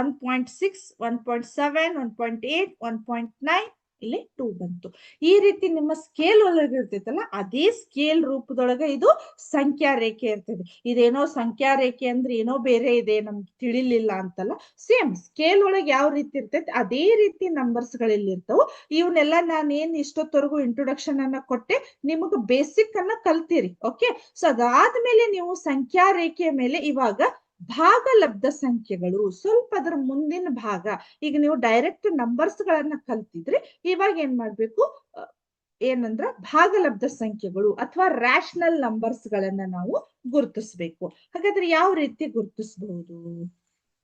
One point six one point seven one point eight one point nine ಇಲ್ಲಿ two ಬಂತು. ಈ ರೀತಿ ನಿಮ್ಮ ಸ್ಕೇಲ್ ಒಳಗೆ ಇರ್ತೈತಲ್ಲ, ಅದೇ ಸ್ಕೇಲ್ ರೂಪದೊಳಗೆ ಇದು ಸಂಖ್ಯಾ ರೇಖೆ ಇರ್ತದೆ ಇದೇನೋ ಸಂಖ್ಯಾ ರೇಖೆ ಅಂದ್ರೆ ಏನೋ ಬೇರೆ ಇದೆ, ನಮ್ಗೆ ತಿಳಿಲಿಲ್ಲ ಅಂತಲ್ಲ. ಸೇಮ್ ಸ್ಕೇಲ್ ಒಳಗೆ ಯಾವ ರೀತಿ ಇರ್ತೈತೆ, ಅದೇ ರೀತಿ ನಂಬರ್ಸ್ ಇಲ್ಲಿ ಇರ್ತವು. ಇವನ್ನೆಲ್ಲ ನಾನೇನ್ ಇಷ್ಟೊತ್ತವರೆಗೂ ಇಂಟ್ರೊಡಕ್ಷನ್ ಅನ್ನ ಕೊಟ್ಟೆ, ನಿಮಗೆ ಬೇಸಿಕ್ ಅನ್ನ ಕಲ್ತೀರಿ ಓಕೆ ಸೊ ಅದಾದ್ಮೇಲೆ ನೀವು ಸಂಖ್ಯಾ ರೇಖೆಯ ಮೇಲೆ ಇವಾಗ ಭಾಗಲಬ್ಧ ಸಂಖ್ಯೆಗಳು ಸ್ವಲ್ಪ ಅದರ ಮುಂದಿನ ಭಾಗ. ಈಗ ನೀವು ಡೈರೆಕ್ಟ್ ನಂಬರ್ಸ್ ಗಳನ್ನ ಕಲ್ತಿದ್ರೆ ಇವಾಗ ಏನ್ ಮಾಡ್ಬೇಕು? ಏನಂದ್ರ ಭಾಗಲಬ್ಧ ಸಂಖ್ಯೆಗಳು ಅಥವಾ ರ್ಯಾಷನಲ್ ನಂಬರ್ಸ್ ಗಳನ್ನ ನಾವು ಗುರುತಿಸ್ಬೇಕು. ಹಾಗಾದ್ರೆ ಯಾವ ರೀತಿ ಗುರುತಿಸಬಹುದು?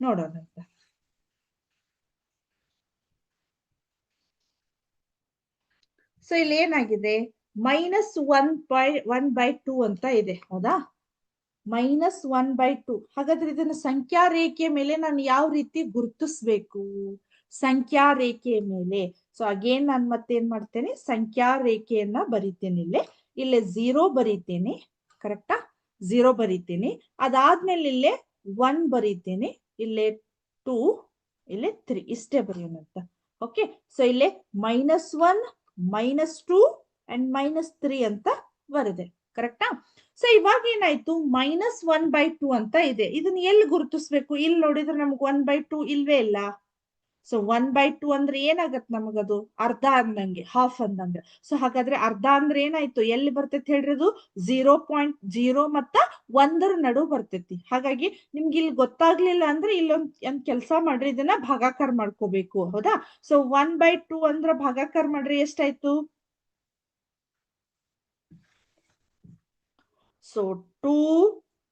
ನೋಡೋಣಂತ ಸೊ ಇಲ್ಲಿ ಏನಾಗಿದೆ? Minus one by one by two ಅಂತ ಇದೆ. ಹೌದಾ? Minus one by two. ಹಾಗಾದ್ರೆ ಇದನ್ನ ಸಂಖ್ಯಾ ರೇಖೆಯ ಮೇಲೆ ನಾನು ಯಾವ ರೀತಿ ಗುರುತಿಸ್ಬೇಕು? ಸಂಖ್ಯಾ ರೇಖೆಯ ಮೇಲೆ. ಸೊ ಅಗೇನ್ ನಾನು ಮತ್ತೇನ್ ಮಾಡ್ತೇನೆ? ಸಂಖ್ಯಾ ರೇಖೆಯನ್ನ ಬರಿತೇನೆ ಇಲ್ಲೇ. ಇಲ್ಲೇ ಝೀರೋ ಬರೀತೇನೆ. ಕರೆಕ್ಟಾ ಝೀರೋ ಬರೀತೇನೆ. ಅದಾದ್ಮೇಲೆ ಇಲ್ಲೇ ಒನ್ ಬರೀತೇನೆ. ಇಲ್ಲೇ ಟೂ ಇಲ್ಲೇ ತ್ರೀ ಇಷ್ಟೇ ಬರೆಯೋಣಂತ ಓಕೆ ಸೊ ಇಲ್ಲೇ minus one minus two and minus three ಅಂತ ಬರದೆ. ಕರೆಕ್ಟಾ ಸೊ ಇವಾಗ ಏನಾಯ್ತು? ಮೈನಸ್ ಒನ್ ಬೈ ಟೂ ಅಂತ ಇದೆ. ಇದನ್ನ ಎಲ್ಲಿ ಗುರುತಿಸ್ಬೇಕು? ಇಲ್ಲಿ ನೋಡಿದ್ರೆ ನಮ್ಗೆ ಒನ್ ಬೈ ಟೂ ಇಲ್ವೇ ಇಲ್ಲ. ಸೊ ಒನ್ ಬೈ ಟೂ ಅಂದ್ರೆ ಏನಾಗತ್ ನಮಗದು? ಅರ್ಧ ಅಂದಂಗೆ ಹಾಫ್ ಅಂದಂಗೆ. ಸೊ ಹಾಗಾದ್ರೆ ಅರ್ಧ ಅಂದ್ರೆ ಏನಾಯ್ತು? ಎಲ್ಲಿ ಬರ್ತೈತಿ ಹೇಳ್ರಿ ಅದು? ಜೀರೋ ಪಾಯಿಂಟ್ ಜೀರೋ ಮತ್ತ ಒಂದರ ನಡು ಬರ್ತೈತಿ. ಹಾಗಾಗಿ ನಿಮ್ಗೆ ಇಲ್ಲಿ ಗೊತ್ತಾಗ್ಲಿಲ್ಲ ಅಂದ್ರೆ ಇಲ್ಲೊಂದ್, ಒಂದ್ ಕೆಲಸ ಮಾಡ್ರಿ, ಇದನ್ನ ಭಾಗಾಕಾರ ಮಾಡ್ಕೋಬೇಕು. ಹೌದಾ? ಸೊ ಒನ್ ಬೈ ಟೂ ಅಂದ್ರ ಭಾಗಾಕಾರ ಮಾಡ್ರಿ ಎಷ್ಟಾಯ್ತು? ಸೊ ಟೂ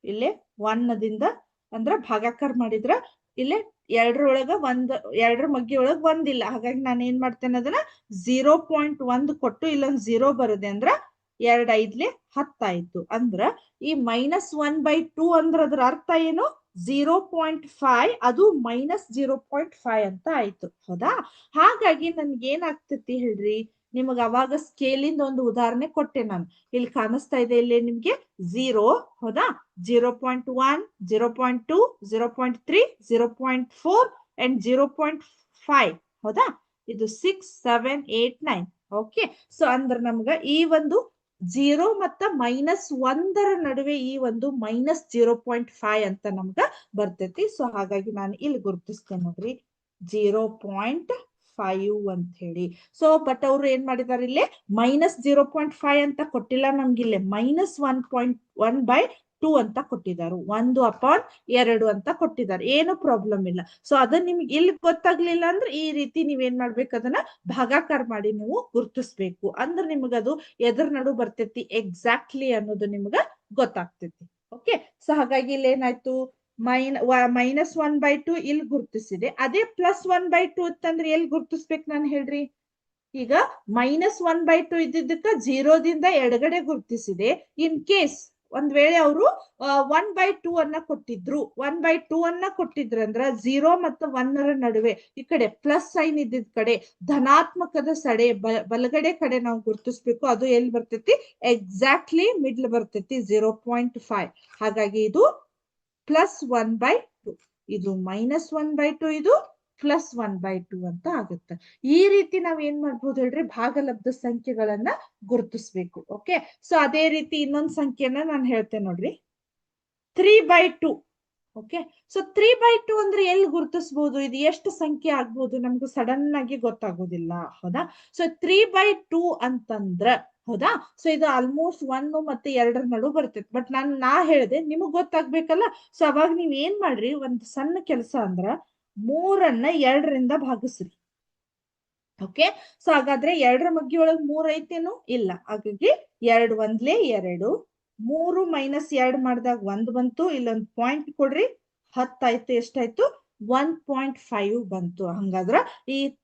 ಇಲ್ಲೇ ಒನ್ ಅಂದ್ರೆ ಅಂದ್ರ ಭಾಗಾಕಾರ ಮಾಡಿದ್ರ ಇಲ್ಲೇ ಎರಡರೊಳಗ ಒಂದ್, ಎರಡರ ಮಗ್ಗಿ ಒಳಗ ಒಂದಿಲ್ಲ. ಹಾಗಾಗಿ ನಾನು ಏನ್ ಮಾಡ್ತೇನೆ ಅದನ್ನ ಝೀರೋ ಪಾಯಿಂಟ್ ಒಂದ್ ಕೊಟ್ಟು ಇಲ್ಲೊಂದ್ ಝೀರೋ ಬರುದೆ ಅಂದ್ರ ಎರಡ್ ಐದ್ಲೆ ಹತ್ತಾಯ್ತು. ಅಂದ್ರ ಈ ಮೈನಸ್ ಒನ್ ಬೈ ಟೂ ಅಂದ್ರ ಅದ್ರ ಅರ್ಥ ಏನು? ಝೀರೋ ಪಾಯಿಂಟ್ ಫೈವ್ ಅದು ಮೈನಸ್ ಝೀರೋ ಪಾಯಿಂಟ್ ಫೈವ್ ಅಂತ ಆಯ್ತು. ಹೌದಾ? ಹಾಗಾಗಿ ನನ್ಗೆ ಏನಾಗ್ತೈತಿ ಹೇಳ್ರಿ? ನಿಮಗ ಅವಾಗ ಸ್ಕೇಲಿಂದ ಒಂದು ಉದಾಹರಣೆ ಕೊಟ್ಟೆ ನಾನು. ಇಲ್ಲಿ ಕಾಣಿಸ್ತಾ ಇದೆ ಇಲ್ಲಿ ನಿಮ್ಗೆ ಝೀರೋ ಹೌದಾ? Zero point one zero point two zero point three zero point four and zero point five ಹೌದಾ? ಇದು six seven eight nine okay so ಅಂದ್ರೆ ನಮ್ಗೆ ಈ ಒಂದು ಜೀರೋ ಮತ್ತ ಮೈನಸ್ ಒಂದರ ನಡುವೆ ಈ ಒಂದು ಮೈನಸ್ ಜೀರೋ ಪಾಯಿಂಟ್ ಫೈವ್ ಅಂತ ನಮ್ಗ ಬರ್ತೈತಿ. ಸೊ ಹಾಗಾಗಿ ನಾನು ಇಲ್ಲಿ ಗುರುತಿಸ್ತೇನೆ ನೋಡ್ರಿ. ಜೀರೋ ಪಾಯಿಂಟ್ ಫೈವ್ ಅಂತ ಹೇಳಿ ಸೊ ಬಟ್ ಅವ್ರು ಏನ್ ಮಾಡಿದಾರೆ ಇಲ್ಲಿ? ಮೈನಸ್ ಜೀರೋ ಪಾಯಿಂಟ್ ಫೈವ್ ಅಂತ ಕೊಟ್ಟಿಲ್ಲ ನಮ್ಗೆ ಇಲ್ಲಿ. Minus one point one by two ಅಂತ ಕೊಟ್ಟಿದ್ದಾರೆ. ಒಂದು ಅಪಾನ್ ಎರಡು ಅಂತ ಕೊಟ್ಟಿದ್ದಾರೆ. ಏನು ಪ್ರಾಬ್ಲಮ್ ಇಲ್ಲ. ಸೊ ಅದನ್ನ ನಿಮ್ಗೆ ಇಲ್ಲಿ ಗೊತ್ತಾಗ್ಲಿಲ್ಲ ಅಂದ್ರೆ ಈ ರೀತಿ ನೀವೇನ್ ಮಾಡ್ಬೇಕು? ಅದನ್ನ ಭಾಗಾಕಾರ ಮಾಡಿ ನೀವು ಗುರ್ತಿಸ್ಬೇಕು. ಅಂದ್ರೆ ನಿಮಗದು ಎದ್ರ ನಡು ಬರ್ತೈತಿ. ಎಕ್ಸಾಕ್ಟ್ಲಿ ಅನ್ನೋದು ನಿಮ್ಗ ಗೊತ್ತಾಗ್ತೈತಿ. ಓಕೆ ಸೊ ಹಾಗಾಗಿ ಇಲ್ಲಿ ಏನಾಯ್ತು? Min minus one by two ಇಲ್ಲಿ ಗುರ್ತಿಸಿದೆ. ಅದೇ ಪ್ಲಸ್ ಒನ್ ಬೈ ಟು ಅಂತಂದ್ರೆ ಎಲ್ಲಿ ಗುರ್ತಿಸ್ಬೇಕು ನಾನು ಹೇಳ್ರಿ? ಈಗ ಮೈನಸ್ ಒನ್ ಬೈ ಟು ಇದ್ದಿದ್ದಕ್ಕ ಜೀರೋದಿಂದ ಎಡಗಡೆ ಗುರ್ತಿಸಿದೆ. ಇನ್ ಕೇಸ್ ಒಂದ್ ವೇಳೆ ಅವರು ಒನ್ ಬೈ ಟೂ ಅನ್ನ ಕೊಟ್ಟಿದ್ರು. ಒನ್ ಬೈ ಟೂ ಅನ್ನ ಕೊಟ್ಟಿದ್ರಂದ್ರ ಜೀರೋ ಮತ್ತು ಒನ್ನರ ನಡುವೆ ಈ ಕಡೆ ಪ್ಲಸ್ ಸೈನ್ ಇದ್ದಿದ್ ಕಡೆ ಧನಾತ್ಮಕದ ಸಡೆ ಬಲಗಡೆ ಕಡೆ ನಾವು ಗುರುತಿಸ್ಬೇಕು. ಅದು ಎಲ್ಲಿ ಬರ್ತೈತಿ? ಎಕ್ಸಾಕ್ಟ್ಲಿ ಮಿಡ್ಲ್ ಬರ್ತೈತಿ ಜೀರೋ ಪಾಯಿಂಟ್ ಫೈವ್ ಹಾಗಾಗಿ ಇದು ಪ್ಲಸ್ ಒನ್ ಬೈ ಟು ಇದು ಮೈನಸ್ ಒನ್ ಬೈ ಟು ಇದು ಪ್ಲಸ್ ಒನ್ ಬೈ ಟು ಅಂತ ಆಗುತ್ತೆ. ಈ ರೀತಿ ನಾವ್ ಏನ್ ಮಾಡ್ಬೋದು ಹೇಳ್ರಿ? ಭಾಗಲಬ್ಧ ಸಂಖ್ಯೆಗಳನ್ನ ಗುರುತಿಸ್ಬೇಕು. ಓಕೆ ಸೊ ಅದೇ ರೀತಿ ಇನ್ನೊಂದ್ ಸಂಖ್ಯೆನ ನಾನು ಹೇಳ್ತೇನೆ ನೋಡ್ರಿ. Three by two okay so three by two ಅಂದ್ರೆ ಎಲ್ಲಿ ಗುರುತಿಸ್ಬೋದು? ಇದು ಎಷ್ಟು ಸಂಖ್ಯೆ ಆಗ್ಬೋದು? ನಮ್ಗೆ ಸಡನ್ ಆಗಿ ಗೊತ್ತಾಗೋದಿಲ್ಲ. ಹೌದಾ? ಸೊ ತ್ರೀ ಬೈ ಟು ಅಂತಂದ್ರ ಹೌದಾ? ಸೊ ಇದು ಆಲ್ಮೋಸ್ಟ್ ಒನ್ ಮತ್ತೆ ಎರಡರ ನಡು ಬರ್ತೈತಿ. ಬಟ್ ನಾನು, ನಾ ಹೇಳಿದೆ, ನಿಮಗ್ ಗೊತ್ತಾಗ್ಬೇಕಲ್ಲ? ಸೊ ಅವಾಗ ನೀವ್ ಏನ್ ಮಾಡ್ರಿ? ಒಂದ್ ಸಣ್ಣ ಕೆಲಸ ಅಂದ್ರ ಮೂರನ್ನ ಎರಡರಿಂದ ಭಾಗಿಸ್ರಿ. ಓಕೆ ಸೊ ಹಾಗಾದ್ರೆ ಎರಡರ ಮಗ್ಗಿ ಒಳಗ್ ಮೂರ್ ಐತೇನು? ಇಲ್ಲ. ಹಾಗಾಗಿ ಎರಡ್ ಒಂದ್ಲೆ ಎರಡು, ಮೂರು ಮೈನಸ್ ಎರಡ್ ಮಾಡಿದಾಗ ಒಂದ್ ಬಂತು. ಇಲ್ಲೊಂದ್ ಪಾಯಿಂಟ್ ಕೊಡ್ರಿ. ಹತ್ತಾಯ್ತು ಎಷ್ಟಾಯ್ತು ಒನ್ ಪಾಯಿಂಟ್ ಫೈವ್ ಬಂತು. ಹಂಗಾದ್ರ ಈ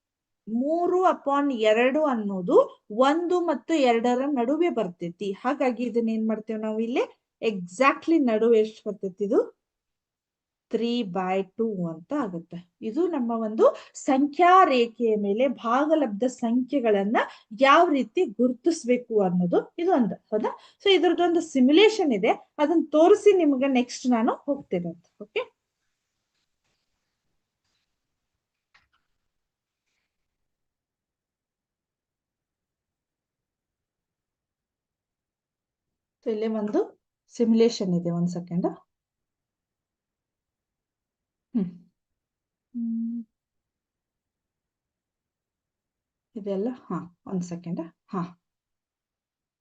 ಮೂರು ಅಪಾನ್ ಎರಡು ಅನ್ನೋದು ಒಂದು ಮತ್ತು ಎರಡರ ನಡುವೆ ಬರ್ತೈತಿ. ಹಾಗಾಗಿ ಇದನ್ನ ಏನ್ ಮಾಡ್ತೇವೆ ನಾವು ಇಲ್ಲಿ? ಎಕ್ಸಾಕ್ಟ್ಲಿ ನಡುವೆ ಎಷ್ಟು ಬರ್ತೈತಿ ಇದು? ತ್ರೀ ಬೈ ಟೂ ಅಂತ ಆಗುತ್ತೆ. ಇದು ನಮ್ಮ ಒಂದು ಸಂಖ್ಯಾ ರೇಖೆಯ ಮೇಲೆ ಭಾಗಲಬ್ಧ ಸಂಖ್ಯೆಗಳನ್ನ ಯಾವ ರೀತಿ ಗುರುತಿಸ್ಬೇಕು ಅನ್ನೋದು ಇದು ಒಂದು. ಹೌದಾ? ಸೊ ಇದ್ರದ್ದೊಂದು ಸಿಮ್ಯುಲೇಷನ್ ಇದೆ. ಅದನ್ನ ತೋರಿಸಿ ನಿಮ್ಗೆ ನೆಕ್ಸ್ಟ್ ನಾನು ಹೋಗ್ತೇನೆ ಅಂತ. ಓಕೆ ಸೊ ಇಲ್ಲಿ ಒಂದು ಸಿಮ್ಯುಲೇಷನ್ ಇದೆ ಒಂದ್ ಸೆಕೆಂಡ್. ಇದೆಲ್ಲ, ಹಾ, ಒಂದ್ ಸೆಕೆಂಡ್ ಹಾ.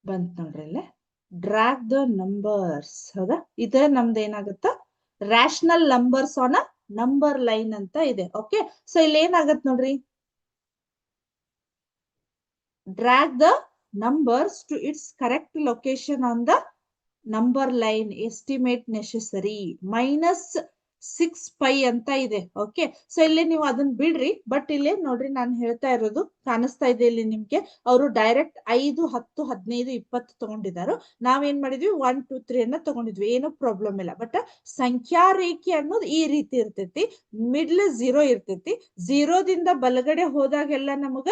ಬಂತ್ ನೋಡ್ರಿ ಇಲ್ಲಿ. ಡ್ರಾಗ್ ದ ನಂಬರ್ಸ್ ಹೌದಾ? ಇದ ನಮ್ದು ಏನಾಗುತ್ತ? Rational numbers on a number line ಅಂತ ಇದೆ. ಓಕೆ ಸೊ ಇಲ್ಲಿ ಏನಾಗತ್ ನೋಡ್ರಿ? Drag the numbers to its correct location on the number line estimate necessary minus six pi ಅಂತ ಇದೆ ಓಕೆ ಸೊ ಇಲ್ಲಿ ನೀವು ಅದನ್ನ ಬಿಡ್ರಿ ಬಟ್ ಇಲ್ಲಿ ನೋಡ್ರಿ ನಾನು ಹೇಳ್ತಾ ಇರೋದು ಕಾಣಿಸ್ತಾ ಇದೆ ಇಲ್ಲಿ ನಿಮ್ಗೆ. ಅವರು ಡೈರೆಕ್ಟ್ ಐದು, ಹತ್ತು, ಹದಿನೈದು, ಇಪ್ಪತ್ತು ತಗೊಂಡಿದ್ದಾರೆ ನಾವೇನ್ ಮಾಡಿದ್ವಿ? ಒನ್ ಟೂ ತ್ರೀ ಅನ್ನ ತಗೊಂಡಿದ್ವಿ. ಏನು ಪ್ರಾಬ್ಲಮ್ ಇಲ್ಲ. ಬಟ್ ಸಂಖ್ಯಾ ರೇಖೆ ಅನ್ನೋದು ಈ ರೀತಿ ಇರ್ತೈತಿ. ಮಿಡ್ಲ್ ಝೀರೋ ಇರ್ತೈತಿ. ಝೀರೋದಿಂದ ಬಲಗಡೆ ಹೋದಾಗೆಲ್ಲ ನಮಗ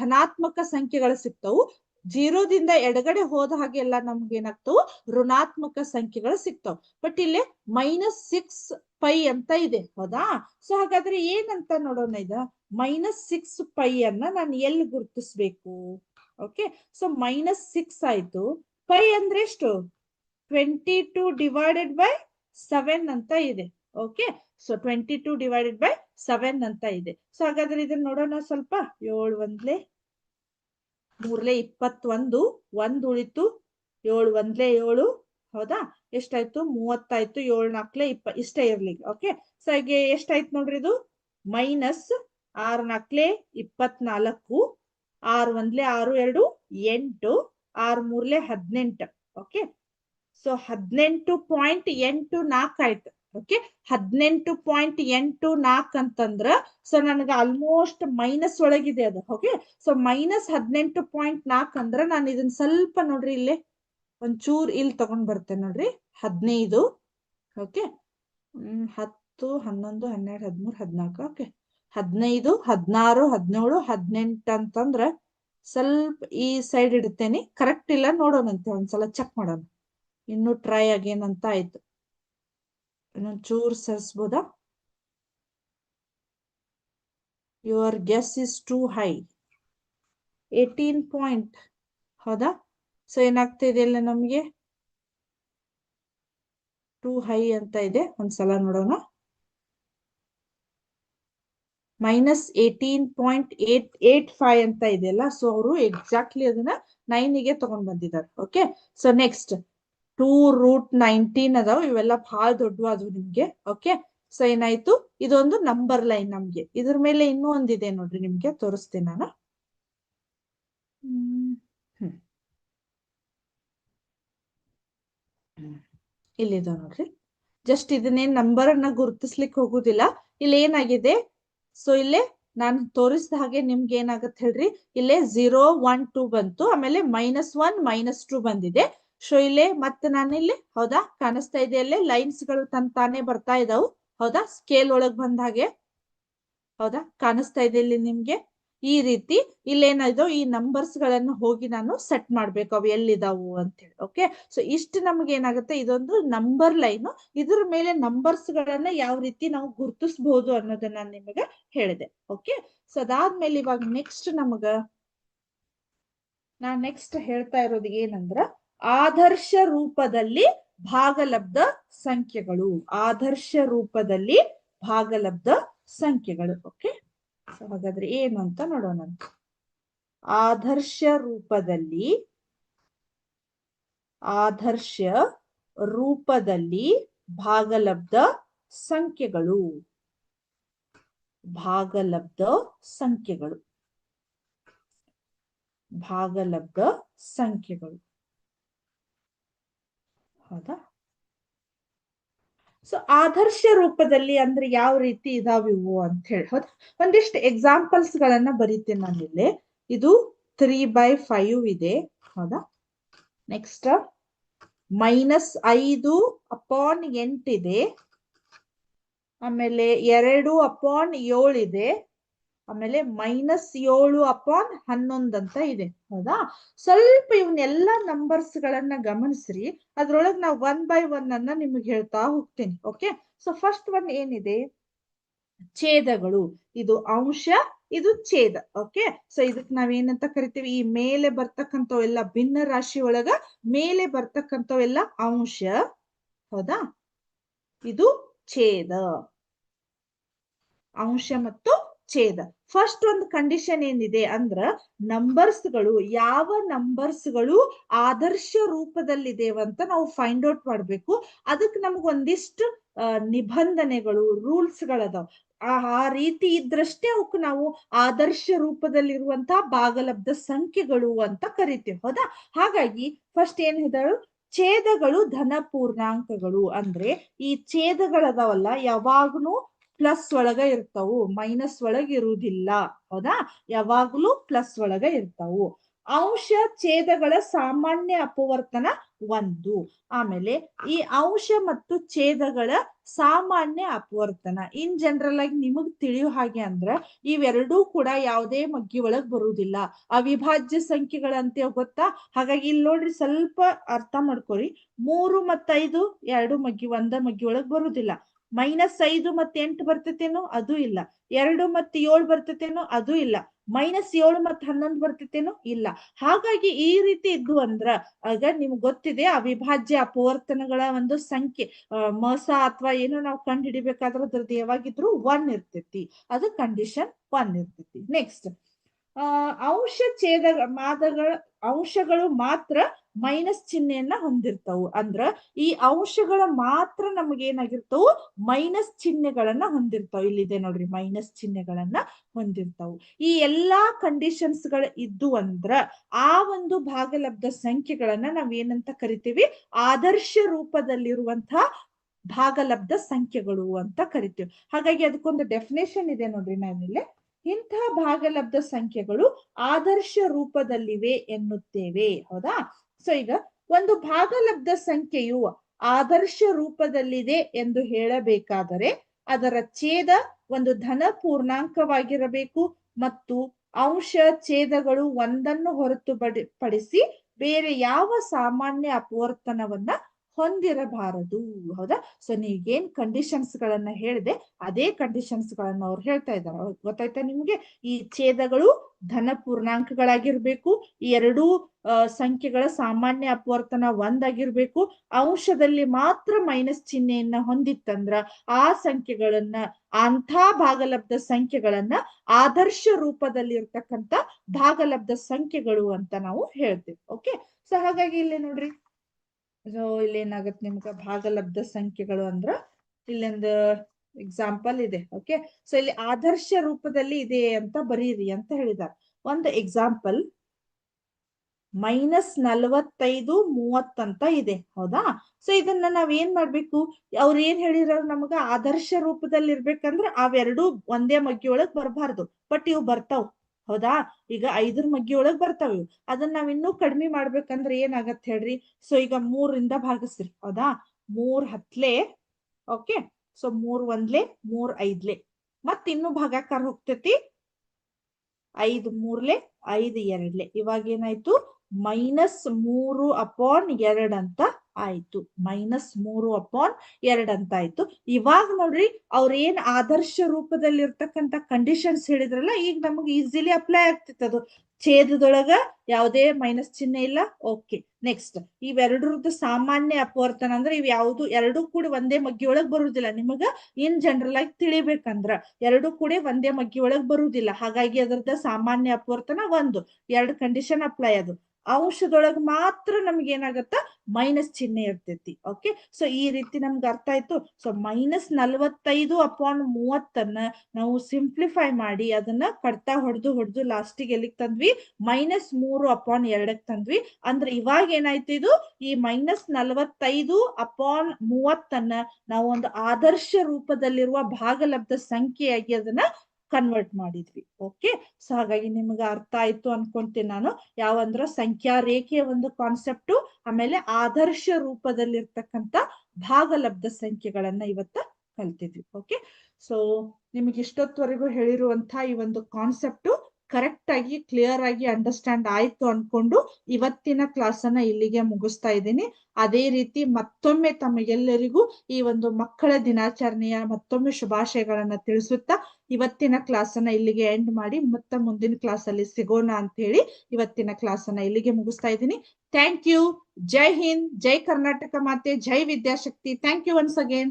ಧನಾತ್ಮಕ ಸಂಖ್ಯೆಗಳು ಸಿಗ್ತಾವು. ಜೀರೋದಿಂದ ಎಡಗಡೆ ಹೋದ ಹಾಗೆಲ್ಲ ನಮ್ಗೆ ಏನಾಗ್ತವು ಋಣಾತ್ಮಕ ಸಂಖ್ಯೆಗಳು ಸಿಗ್ತಾವ್. ಬಟ್ ಇಲ್ಲಿ ಮೈನಸ್ ಸಿಕ್ಸ್ ಪೈ ಅಂತ ಇದೆ, ಹೌದಾ? ಸೊ ಹಾಗಾದ್ರೆ ಏನಂತ ನೋಡೋಣ ಇದ? ಮೈನಸ್ ಸಿಕ್ಸ್ ಪೈ ಅನ್ನ ನಾನು ಎಲ್ಲಿ ಗುರುತಿಸ್ಬೇಕು? ಓಕೆ ಸೊ ಮೈನಸ್ ಸಿಕ್ಸ್ ಆಯ್ತು. ಪೈ ಅಂದ್ರೆ ಎಷ್ಟು? Twenty two divided by seven ಅಂತ ಇದೆ. Okay so twenty two divided by seven ಅಂತ ಇದೆ. ಸೊ ಹಾಗಾದ್ರೆ ಇದನ್ನ ನೋಡೋಣ ಸ್ವಲ್ಪ. ಏಳು ಒಂದ್ಲೆ? ಮೂರ್ಲೆ ಇಪ್ಪತ್ತೊಂದು, ಒಂದ್ ಉಳಿತು ಏಳು ಒಂದ್ಲೆ ಏಳು. ಹೌದಾ? ಎಷ್ಟಾಯ್ತು? ಮೂವತ್ತಾಯ್ತು, ಏಳು ಇಪ್ಪ, ಇಷ್ಟೇ ಇರ್ಲಿ ಓಕೆ ಸೊ ಹಾಗೆ ಎಷ್ಟಾಯ್ತು ನೋಡ್ರಿ ಇದು? ಮೈನಸ್ ಆರ್ ನಾಲ್ಕಲೆ ಇಪ್ಪತ್ನಾಲ್ಕು, ಆರ್ ಒಂದ್ಲೆ ಆರು ಎರಡು ಎಂಟು, ಆರ್ ಮೂರ್ಲೆ ಹದಿನೆಂಟು ಓಕೆ ಸೊ ಹದಿನೆಂಟು ಪಾಯಿಂಟ್ ಎಂಟು ನಾಲ್ಕು ಆಯ್ತು ಓಕೆ ಹದಿನೆಂಟು ಪಾಯಿಂಟ್ ಎಂಟು ನಾಲ್ಕು ಅಂತಂದ್ರ ಸೊ ನನಗೆ ಆಲ್ಮೋಸ್ಟ್ ಮೈನಸ್ ಒಳಗಿದೆ ಅದು ಓಕೆ ಸೊ ಮೈನಸ್ ಹದಿನೆಂಟು ಪಾಯಿಂಟ್ ನಾಲ್ಕು ಅಂದ್ರ ನಾನು ಇದನ್ನ ಸ್ವಲ್ಪ ನೋಡ್ರಿ ಇಲ್ಲೇ ಒಂಚೂರ್ ಇಲ್ಲಿ ತಗೊಂಡ್ ಬರ್ತೇನೆ ನೋಡ್ರಿ. ಹದಿನೈದು. ಓಕೆ. ಹತ್ತು, ಹನ್ನೊಂದು, ಹನ್ನೆರಡು, ಹದಿಮೂರು, ಹದಿನಾಲ್ಕು. ಓಕೆ. ಹದಿನೈದು, ಹದಿನಾರು, ಹದಿನೇಳು, ಹದಿನೆಂಟು ಅಂತಂದ್ರ ಸ್ವಲ್ಪ ಈ ಸೈಡ್ ಇಡ್ತೇನೆ. ಕರೆಕ್ಟ್ ಇಲ್ಲ ನೋಡೋಣಂತೆ ಒಂದ್ಸಲ ಚೆಕ್ ಮಾಡೋಣ. ಇನ್ನು ಟ್ರೈ ಆಗೇನಂತ ಆಯ್ತು. ಇನ್ನೊಂದು ಚೂರ್ ಸರಿಸ್ಬೋದಾ? Your guess is too high eighteen point ಹೌದಾ? ಸೊ ಏನಾಗ್ತಾ ಇದೆ ಇಲ್ಲ ನಮ್ಗೆ? ಟೂ ಹೈ ಅಂತ ಇದೆ. ಒಂದ್ಸಲ ನೋಡೋಣ. Minus eighteen point eight eight five ಅಂತ ಇದೆಯಲ್ಲ ಸೊ ಅವರು ಎಕ್ಸಾಕ್ಟ್ಲಿ ಅದನ್ನ ನೈನಿಗೆ ತಗೊಂಡ್ ಬಂದಿದ್ದಾರೆ. Okay so next to root nineteen ಅದಾವ. ಇವೆಲ್ಲ ಬಹಳ ಅದು ನಿಮ್ಗೆ. ಓಕೆ ಸೊ ಏನಾಯ್ತು? ಇದೊಂದು ನಂಬರ್ ಲೈನ್ ನಮ್ಗೆ. ಇದ್ರ ಮೇಲೆ ಇನ್ನೂ ಒಂದಿದೆ ನೋಡ್ರಿ ನಿಮ್ಗೆ. ತೋರಿಸ್ತೀನಿ ನಾನು ಹ್ಮ್ ಹ್ಮ್ ಹ್ಮ್. ಇಲ್ಲಿದೆ ನೋಡ್ರಿ. ಜಸ್ಟ್ ಇದನ್ನೇನ್ ನಂಬರ್ ಅನ್ನ ಗುರುತಿಸ್ಲಿಕ್ಕೆ ಹೋಗುದಿಲ್ಲ. ಇಲ್ಲಿ ಏನಾಗಿದೆ? ಸೊ ಇಲ್ಲೇ ನಾನು ತೋರಿಸಿದ ಹಾಗೆ ನಿಮ್ಗೆ ಏನಾಗತ್ತೆ ಹೇಳ್ರಿ? ಇಲ್ಲೇ ಝೀರೋ ಒನ್ ಟೂ ಬಂತು. ಆಮೇಲೆ ಮೈನಸ್ ಒನ್ ಮೈನಸ್ ಟೂ ಬಂದಿದೆ. ಸೊ ಇಲ್ಲೇ ಮತ್ತೆ ನಾನು ಇಲ್ಲಿ, ಹೌದಾ? ಕಾಣಿಸ್ತಾ ಇದೆ ಅಲ್ಲೇ ಲೈನ್ಸ್ಗಳು ತನ್ ತಾನೇ ಬರ್ತಾ ಇದಾವು. ಹೌದಾ? ಸ್ಕೇಲ್ ಒಳಗ್ ಬಂದ ಹಾಗೆ. ಹೌದಾ? ಕಾಣಿಸ್ತಾ ಇದೆ ಇಲ್ಲಿ ನಿಮ್ಗೆ. ಈ ರೀತಿ ಇಲ್ಲೇನಾಯ್ತು ಈ ನಂಬರ್ಸ್ ಗಳನ್ನ ಹೋಗಿ ನಾನು ಸೆಟ್ ಮಾಡ್ಬೇಕು, ಅವು ಎಲ್ಲಿದಾವು ಅಂತ ಹೇಳಿ ಓಕೆ ಸೊ ಇಷ್ಟು ನಮ್ಗೆ ಏನಾಗುತ್ತೆ, ಇದೊಂದು ನಂಬರ್ ಲೈನ್ ಇದ್ರ ಮೇಲೆ ನಂಬರ್ಸ್ ಗಳನ್ನ ಯಾವ ರೀತಿ ನಾವು ಗುರುತಿಸಬಹುದು ಅನ್ನೋದನ್ನ ನಾನು ನಿಮಗೆ ಹೇಳಿದೆ ಓಕೆ ಸೊ ಅದಾದ್ಮೇಲೆ ಇವಾಗ ನೆಕ್ಸ್ಟ್ ನಮಗ ನಾ ನೆಕ್ಸ್ಟ್ ಹೇಳ್ತಾ ಇರೋದು ಏನಂದ್ರ, ಆದರ್ಶ ರೂಪದಲ್ಲಿ ಭಾಗಲಬ್ಧ ಸಂಖ್ಯೆಗಳು, ಆದರ್ಶ ರೂಪದಲ್ಲಿ ಭಾಗಲಬ್ಧ ಸಂಖ್ಯೆಗಳು ಓಕೆ ಸೊ ಹಾಗಾದ್ರೆ ಏನು ಅಂತ ನೋಡೋಣ ಆದರ್ಶ ರೂಪದಲ್ಲಿ ಆದರ್ಶ ರೂಪದಲ್ಲಿ ಭಾಗಲಬ್ಧ ಸಂಖ್ಯೆಗಳು. ಭಾಗಲಬ್ಧ ಸಂಖ್ಯೆಗಳು. ಭಾಗಲಬ್ಧ ಸಂಖ್ಯೆಗಳು. ಹೌದಾ? ಸೊ ಆದರ್ಶ ರೂಪದಲ್ಲಿ ಅಂದ್ರೆ ಯಾವ ರೀತಿ ಇದಾವಿವು ಅಂತ ಹೇಳಿ. ಹೌದಾ? ಒಂದಿಷ್ಟು ಎಕ್ಸಾಂಪಲ್ಸ್ ಗಳನ್ನ ಬರೀತೀನಿ ನಾನು ಇಲ್ಲಿ. ಇದು ತ್ರೀ ಬೈ ಫೈವ್ ಇದೆ. ಹೌದಾ? ನೆಕ್ಸ್ಟ್ ಮೈನಸ್ ಐದು ಅಪಾನ್ ಎಂಟಿದೆ ಆಮೇಲೆ ಎರಡು ಅಪಾನ್ ಏಳಿದೆ ಆಮೇಲೆ ಮೈನಸ್ ಏಳು ಅಪಾನ್ ಹನ್ನೊಂದು ಅಂತ ಇದೆ. ಹೌದಾ? ಸ್ವಲ್ಪ ಇವನ್ನೆಲ್ಲ ನಂಬರ್ಸ್ ಗಳನ್ನ ಗಮನಿಸ್ರಿ. ಅದ್ರೊಳಗೆ ನಾವು ಒನ್ ಬೈ ಒನ್ ಅನ್ನ ನಿಮ್ಗೆ ಹೇಳ್ತಾ ಹೋಗ್ತೀನಿ. ಓಕೆ ಸೊ ಫಸ್ಟ್ ಒನ್ ಏನಿದೆ? ಛೇದಗಳು. ಇದು ಅಂಶ, ಇದು ಛೇದ. ಓಕೆ ಸೊ ಇದಕ್ ನಾವೇನಂತ ಕರಿತೀವಿ? ಈ ಮೇಲೆ ಬರ್ತಕ್ಕಂಥವೆಲ್ಲ ಭಿನ್ನ ರಾಶಿ ಒಳಗ ಮೇಲೆ ಬರ್ತಕ್ಕಂಥವೆಲ್ಲ ಅಂಶ. ಹೌದಾ? ಇದು ಛೇದ. ಅಂಶ ಮತ್ತು ಛೇದ. ಫಸ್ಟ್ ಒಂದು ಕಂಡೀಷನ್ ಏನಿದೆ ಅಂದ್ರ ನಂಬರ್ಸ್ಗಳು ಯಾವ ನಂಬರ್ಸ್ಗಳು ಆದರ್ಶ ರೂಪದಲ್ಲಿದೆವಂತ ನಾವು ಫೈಂಡ್ ಔಟ್ ಮಾಡ್ಬೇಕು. ಅದಕ್ಕೆ ನಮ್ಗೆ ಒಂದಿಷ್ಟು ನಿಬಂಧನೆಗಳು ರೂಲ್ಸ್ ಗಳದಾವ್. ಆ ರೀತಿ ಇದ್ರಷ್ಟೇ ಅವಕ್ಕೆ ನಾವು ಆದರ್ಶ ರೂಪದಲ್ಲಿರುವಂತಹ ಭಾಗಲಬ್ಧ ಸಂಖ್ಯೆಗಳು ಅಂತ ಕರಿತೀವಿ. ಹೌದಾ? ಹಾಗಾಗಿ ಫಸ್ಟ್ ಏನ್ ಹೇಳಿದಳು ಛೇದಗಳು ಧನ ಪೂರ್ಣಾಂಕಗಳು ಅಂದ್ರೆ ಈ ಛೇದಗಳದಾವಲ್ಲ ಯಾವಾಗ್ಲೂ ಪ್ಲಸ್ ಒಳಗ ಇರ್ತಾವು ಮೈನಸ್ ಒಳಗ ಇರುವುದಿಲ್ಲ. ಹೌದಾ? ಯಾವಾಗ್ಲೂ ಪ್ಲಸ್ ಒಳಗ ಇರ್ತಾವು. ಅಂಶ ಛೇದಗಳ ಸಾಮಾನ್ಯ ಅಪವರ್ತನ ಒಂದು. ಆಮೇಲೆ ಈ ಅಂಶ ಮತ್ತು ಛೇದಗಳ ಸಾಮಾನ್ಯ ಅಪವರ್ತನ. ಇನ್ ಜನರಲ್ ಆಗಿ ನಿಮಗ್ ತಿಳಿಯೋ ಹಾಗೆ ಅಂದ್ರ, ಇವೆರಡೂ ಕೂಡ ಯಾವುದೇ ಮಗ್ಗಿ ಒಳಗ್ ಬರುವುದಿಲ್ಲ. ಅವಿಭಾಜ್ಯ ಸಂಖ್ಯೆಗಳಂತ ಗೊತ್ತಾ? ಹಾಗಾಗಿ ಇಲ್ಲಿ ನೋಡ್ರಿ ಸ್ವಲ್ಪ ಅರ್ಥ ಮಾಡ್ಕೊರಿ. ಮೂರು ಮತ್ತೈದು, ಎರಡು ಮಗ್ಗಿ, ಒಂದ ಮಗ್ಗಿ ಒಳಗ್ ಬರುವುದಿಲ್ಲ. ಮೈನಸ್ ಐದು ಮತ್ತೆ ಎಂಟು ಬರ್ತೈತೇನೋ ಅದು ಇಲ್ಲ. ಎರಡು ಮತ್ತೆ ಏಳು ಬರ್ತೈತೇನೋ ಅದು ಇಲ್ಲ. ಮೈನಸ್ ಏಳು ಮತ್ತೆ ಹನ್ನೊಂದು ಬರ್ತೈತೇನೋ ಇಲ್ಲ. ಹಾಗಾಗಿ ಈ ರೀತಿ ಇದ್ದು ಅಂದ್ರ ಆಗ ನಿಮ್ಗೆ ಗೊತ್ತಿದೆ ಅವಿಭಾಜ್ಯ ಅಪವರ್ತನಗಳ ಒಂದು ಸಂಖ್ಯೆ. ಮೋಸ ಅಥವಾ ಏನೋ ನಾವು ಕಂಡು ಹಿಡಿಬೇಕಾದ್ರೆ ಅದ್ರದ್ದು ಯಾವಾಗಿದ್ರು ಒನ್ ಇರ್ತೈತಿ. ಅದು ಕಂಡೀಷನ್ ಒನ್ ಇರ್ತೈತಿ. ನೆಕ್ಸ್ಟ್ ಅಂಶ ಛೇದ ಮಾದಗಳ ಅಂಶಗಳು ಮಾತ್ರ ಮೈನಸ್ ಚಿಹ್ನೆಯನ್ನ ಹೊಂದಿರ್ತಾವು. ಅಂದ್ರ ಈ ಅಂಶಗಳ ಮಾತ್ರ ನಮಗೇನಾಗಿರ್ತಾವು? ಮೈನಸ್ ಚಿಹ್ನೆಗಳನ್ನ ಹೊಂದಿರ್ತಾವ. ಇಲ್ಲಿದೆ ನೋಡ್ರಿ, ಮೈನಸ್ ಚಿಹ್ನೆಗಳನ್ನ ಹೊಂದಿರ್ತಾವು. ಈ ಎಲ್ಲಾ ಕಂಡೀಷನ್ಸ್ಗಳು ಇದ್ದು ಅಂದ್ರ ಆ ಒಂದು ಭಾಗಲಬ್ಧ ಸಂಖ್ಯೆಗಳನ್ನ ನಾವೇನಂತ ಕರಿತೀವಿ? ಆದರ್ಶ ರೂಪದಲ್ಲಿರುವಂತಹ ಭಾಗಲಬ್ಧ ಸಂಖ್ಯೆಗಳು ಅಂತ ಕರಿತೀವಿ. ಹಾಗಾಗಿ ಅದಕ್ಕೊಂದು ಡೆಫಿನೇಷನ್ ಇದೆ ನೋಡ್ರಿ ನಾನಿಲ್ಲಿ ಇಂತಹ ಭಾಗಲಬ್ಧ ಸಂಖ್ಯೆಗಳು ಆದರ್ಶ ರೂಪದಲ್ಲಿವೆ ಎನ್ನುತ್ತೇವೆ. ಹೌದಾ? ಸೊ ಈಗ ಒಂದು ಭಾಗಲಬ್ಧ ಸಂಖ್ಯೆಯು ಆದರ್ಶ ರೂಪದಲ್ಲಿದೆ ಎಂದು ಹೇಳಬೇಕಾದರೆ ಅದರ ಛೇದ ಒಂದು ಧನ ಪೂರ್ಣಾಂಕವಾಗಿರಬೇಕು ಮತ್ತು ಅಂಶ ಛೇದಗಳು ಒಂದನ್ನು ಹೊರತು ಪಡಿಸಿ ಬೇರೆ ಯಾವ ಸಾಮಾನ್ಯ ಅಪವರ್ತನವನ್ನ ಹೊಂದಿರಬಾರದು. ಹೌದಾ? ಸೊ ನೀವೇನ್ ಕಂಡೀಷನ್ಸ್ ಗಳನ್ನ ಹೇಳಿದೆ, ಅದೇ ಕಂಡೀಷನ್ಸ್ ಗಳನ್ನ ಅವ್ರು ಹೇಳ್ತಾ ಇದ್ದಾರೆ. ಗೊತ್ತಾಯ್ತಾ ನಿಮ್ಗೆ? ಈ ಛೇದಗಳು ಧನ ಪೂರ್ಣಾಂಕಗಳಾಗಿರ್ಬೇಕು, ಈ ಎರಡೂ ಸಂಖ್ಯೆಗಳ ಸಾಮಾನ್ಯ ಅಪವರ್ತನ ಒಂದಾಗಿರ್ಬೇಕು. ಅಂಶದಲ್ಲಿ ಮಾತ್ರ ಮೈನಸ್ ಚಿಹ್ನೆಯನ್ನ ಹೊಂದಿತ್ತಂದ್ರ ಆ ಸಂಖ್ಯೆಗಳನ್ನ, ಅಂಥ ಭಾಗಲಬ್ಧ ಸಂಖ್ಯೆಗಳನ್ನ ಆದರ್ಶ ರೂಪದಲ್ಲಿ ಇರ್ತಕ್ಕಂಥ ಭಾಗಲಬ್ಧ ಸಂಖ್ಯೆಗಳು ಅಂತ ನಾವು ಹೇಳ್ತೇವೆ. ಓಕೆ ಸೊ ಹಾಗಾಗಿ ಇಲ್ಲಿ ನೋಡ್ರಿ. ಸೊ ಇಲ್ಲಿ ಏನಾಗುತ್ತೆ ನಿಮ್ಗೆ ಭಾಗಲಬ್ಧ ಸಂಖ್ಯೆಗಳು ಅಂದ್ರ ಇಲ್ಲೊಂದು ಎಕ್ಸಾಂಪಲ್ ಇದೆ ಓಕೆ ಸೊ ಇಲ್ಲಿ ಆದರ್ಶ ರೂಪದಲ್ಲಿ ಇದೆ ಅಂತ ಬರೀರಿ ಅಂತ ಹೇಳಿದಾರೆ. ಒಂದು ಎಕ್ಸಾಂಪಲ್ ಮೈನಸ್ ನಲವತ್ತೈದು ಮೂವತ್ತಂತ ಇದೆ, ಹೌದಾ? ಸೊ ಇದನ್ನ ನಾವ್ ಏನ್ ಮಾಡ್ಬೇಕು? ಅವ್ರ ಏನ್ ಹೇಳಿರೋ ನಮಗ ಆದರ್ಶ ರೂಪದಲ್ಲಿ ಇರ್ಬೇಕಂದ್ರ ಅವೆರಡು ಒಂದೇ ಮಗ್ಗಿ ಒಳಗ್ ಬರಬಾರ್ದು ಬಟ್ ಇವು ಬರ್ತಾವ್. ಹೌದಾ? ಈಗ ಐದರ ಮಗ್ಗಿ ಒಳಗ್ ಬರ್ತಾವ ಇವು. ಅದನ್ನ ನಾವ್ ಇನ್ನೂ ಕಡಿಮೆ ಮಾಡ್ಬೇಕಂದ್ರೆ ಏನಾಗತ್ತೆ ಹೇಳ್ರಿ? ಸೊ ಈಗ ಮೂರಿಂದ ಭಾಗಿಸ್ರಿ. ಹೌದಾ? ಮೂರ್ ಹತ್ಲೆ, ಓಕೆ? ಸೊ ಮೂರ್ ಒಂದ್ಲೆ, ಮೂರ್ ಐದ್ಲೆ. ಮತ್ತ ಇನ್ನು ಭಾಗಾಕಾರ ಹೋಗ್ತೈತಿ? ಐದ್ ಮೂರ್ಲೆ, ಐದ್ ಎರಡ್ಲೆ. ಇವಾಗ ಏನಾಯ್ತು? ಮೈನಸ್ ಮೂರು ಅಪಾನ್ ಎರಡ್ ಅಂತ ಆಯ್ತು. ಮೈನಸ್ ಮೂರು ಅಪಾನ್ ಎರಡ್ ಅಂತ ಆಯ್ತು. ಇವಾಗ ನೋಡ್ರಿ, ಅವ್ರ ಏನ್ ಆದರ್ಶ ರೂಪದಲ್ಲಿ ಇರ್ತಕ್ಕಂತ ಕಂಡೀಷನ್ಸ್ ಹೇಳಿದ್ರಲ್ಲ, ಈಗ ನಮಗೆ ಈಸಿಲಿ ಅಪ್ಲೈ ಆಗ್ತಿತ್ತು ಅದು. ಛೇದದೊಳಗ ಯಾವುದೇ ಮೈನಸ್ ಚಿಹ್ನೆ ಇಲ್ಲ ಓಕೆ ನೆಕ್ಸ್ಟ್ ಇವೆರಡರದ್ದು ಸಾಮಾನ್ಯ ಅಪವರ್ತನ ಅಂದ್ರೆ ಇವ್ ಯಾವ್ದು ಎರಡು ಕೂಡ ಒಂದೇ ಮಗ್ಗಿ ಒಳಗ್ ಬರುದಿಲ್ಲ. ನಿಮಗ ಇನ್ ಜನರಲ್ ಆಗಿ ತಿಳಿಬೇಕಂದ್ರ ಎರಡು ಕೂಡ ಒಂದೇ ಮಗ್ಗಿ ಒಳಗ್ ಬರುದಿಲ್ಲ. ಹಾಗಾಗಿ ಅದರದ ಸಾಮಾನ್ಯ ಅಪವರ್ತನ ಒಂದು. ಎರಡು ಕಂಡೀಷನ್ ಅಪ್ಲೈ ಅದು. ಅಂಶದೊಳಗ್ ಮಾತ್ರ ನಮ್ಗೆ ಏನಾಗತ್ತ? ಮೈನಸ್ ಚಿಹ್ನೆ ಇರ್ತೈತಿ ಓಕೆ ಸೊ ಈ ರೀತಿ ನಮ್ಗೆ ಅರ್ಥ ಆಯ್ತು. ಸೊ ಮೈನಸ್ ನಲ್ವತ್ತೈದು ಅಪಾನ್ ಮೂವತ್ತನ್ನ ನಾವು ಸಿಂಪ್ಲಿಫೈ ಮಾಡಿ ಅದನ್ನ ಕಡ್ತಾ ಹೊಡೆದು ಹೊಡೆದು ಲಾಸ್ಟಿಗೆ ಎಲ್ಲಿಗೆ ತಂದ್ವಿ? ಮೈನಸ್ ಮೂರು ಅಪಾನ್ ಎರಡಕ್ ತಂದ್ವಿ. ಅಂದ್ರೆ ಇವಾಗ ಏನಾಯ್ತು ಇದು? ಈ ಮೈನಸ್ ನಲ್ವತ್ತೈದು ಅಪಾನ್ ಮೂವತ್ತನ್ನ ನಾವು ಒಂದು ಆದರ್ಶ ರೂಪದಲ್ಲಿರುವ ಭಾಗಲಬ್ಧ ಸಂಖ್ಯೆಯಾಗಿ ಅದನ್ನ ಕನ್ವರ್ಟ್ ಮಾಡಿದ್ವಿ. ಓಕೆ ಸೊ ಹಾಗಾಗಿ ನಿಮ್ಗೆ ಅರ್ಥ ಆಯ್ತು ಅನ್ಕೊಂತೀನಿ ನಾನು. ಯಾವಂದ್ರ ಸಂಖ್ಯಾ ರೇಖೆಯ ಒಂದು ಕಾನ್ಸೆಪ್ಟು ಆಮೇಲೆ ಆದರ್ಶ ರೂಪದಲ್ಲಿರ್ತಕ್ಕಂಥ ಭಾಗಲಬ್ಧ ಸಂಖ್ಯೆಗಳನ್ನ ಇವತ್ತ ಕಲ್ತಿದ್ವಿ. ಓಕೆ ಸೊ ನಿಮಗೆ ಇಷ್ಟೊತ್ತವರೆಗೂ ಹೇಳಿರುವಂತ ಈ ಒಂದು ಕಾನ್ಸೆಪ್ಟು ಕರೆಕ್ಟ್ ಆಗಿ ಕ್ಲಿಯರ್ ಆಗಿ ಅಂಡರ್ಸ್ಟ್ಯಾಂಡ್ ಆಯ್ತು ಅನ್ಕೊಂಡು ಇವತ್ತಿನ ಕ್ಲಾಸ್ ಅನ್ನ ಇಲ್ಲಿಗೆ ಮುಗಿಸ್ತಾ ಇದ್ದೀನಿ. ಅದೇ ರೀತಿ ಮತ್ತೊಮ್ಮೆ ತಮಗೆಲ್ಲರಿಗೂ ಈ ಒಂದು ಮಕ್ಕಳ ದಿನಾಚರಣೆಯ ಮತ್ತೊಮ್ಮೆ ಶುಭಾಶಯಗಳನ್ನ ತಿಳಿಸುತ್ತಾ ಇವತ್ತಿನ ಕ್ಲಾಸ್ ಅನ್ನ ಇಲ್ಲಿಗೆ ಎಂಡ್ ಮಾಡಿ ಮತ್ತ ಮುಂದಿನ ಕ್ಲಾಸ್ ಅಲ್ಲಿ ಸಿಗೋಣ ಅಂತ ಹೇಳಿ ಇವತ್ತಿನ ಕ್ಲಾಸ್ ಅನ್ನ ಇಲ್ಲಿಗೆ ಮುಗಿಸ್ತಾ ಇದ್ದೀನಿ. ಥ್ಯಾಂಕ್ ಯು ಜೈ ಹಿಂದ್, ಜೈ ಕರ್ನಾಟಕ ಮಾತೆ, Jai Vidyashakti. Thank you once again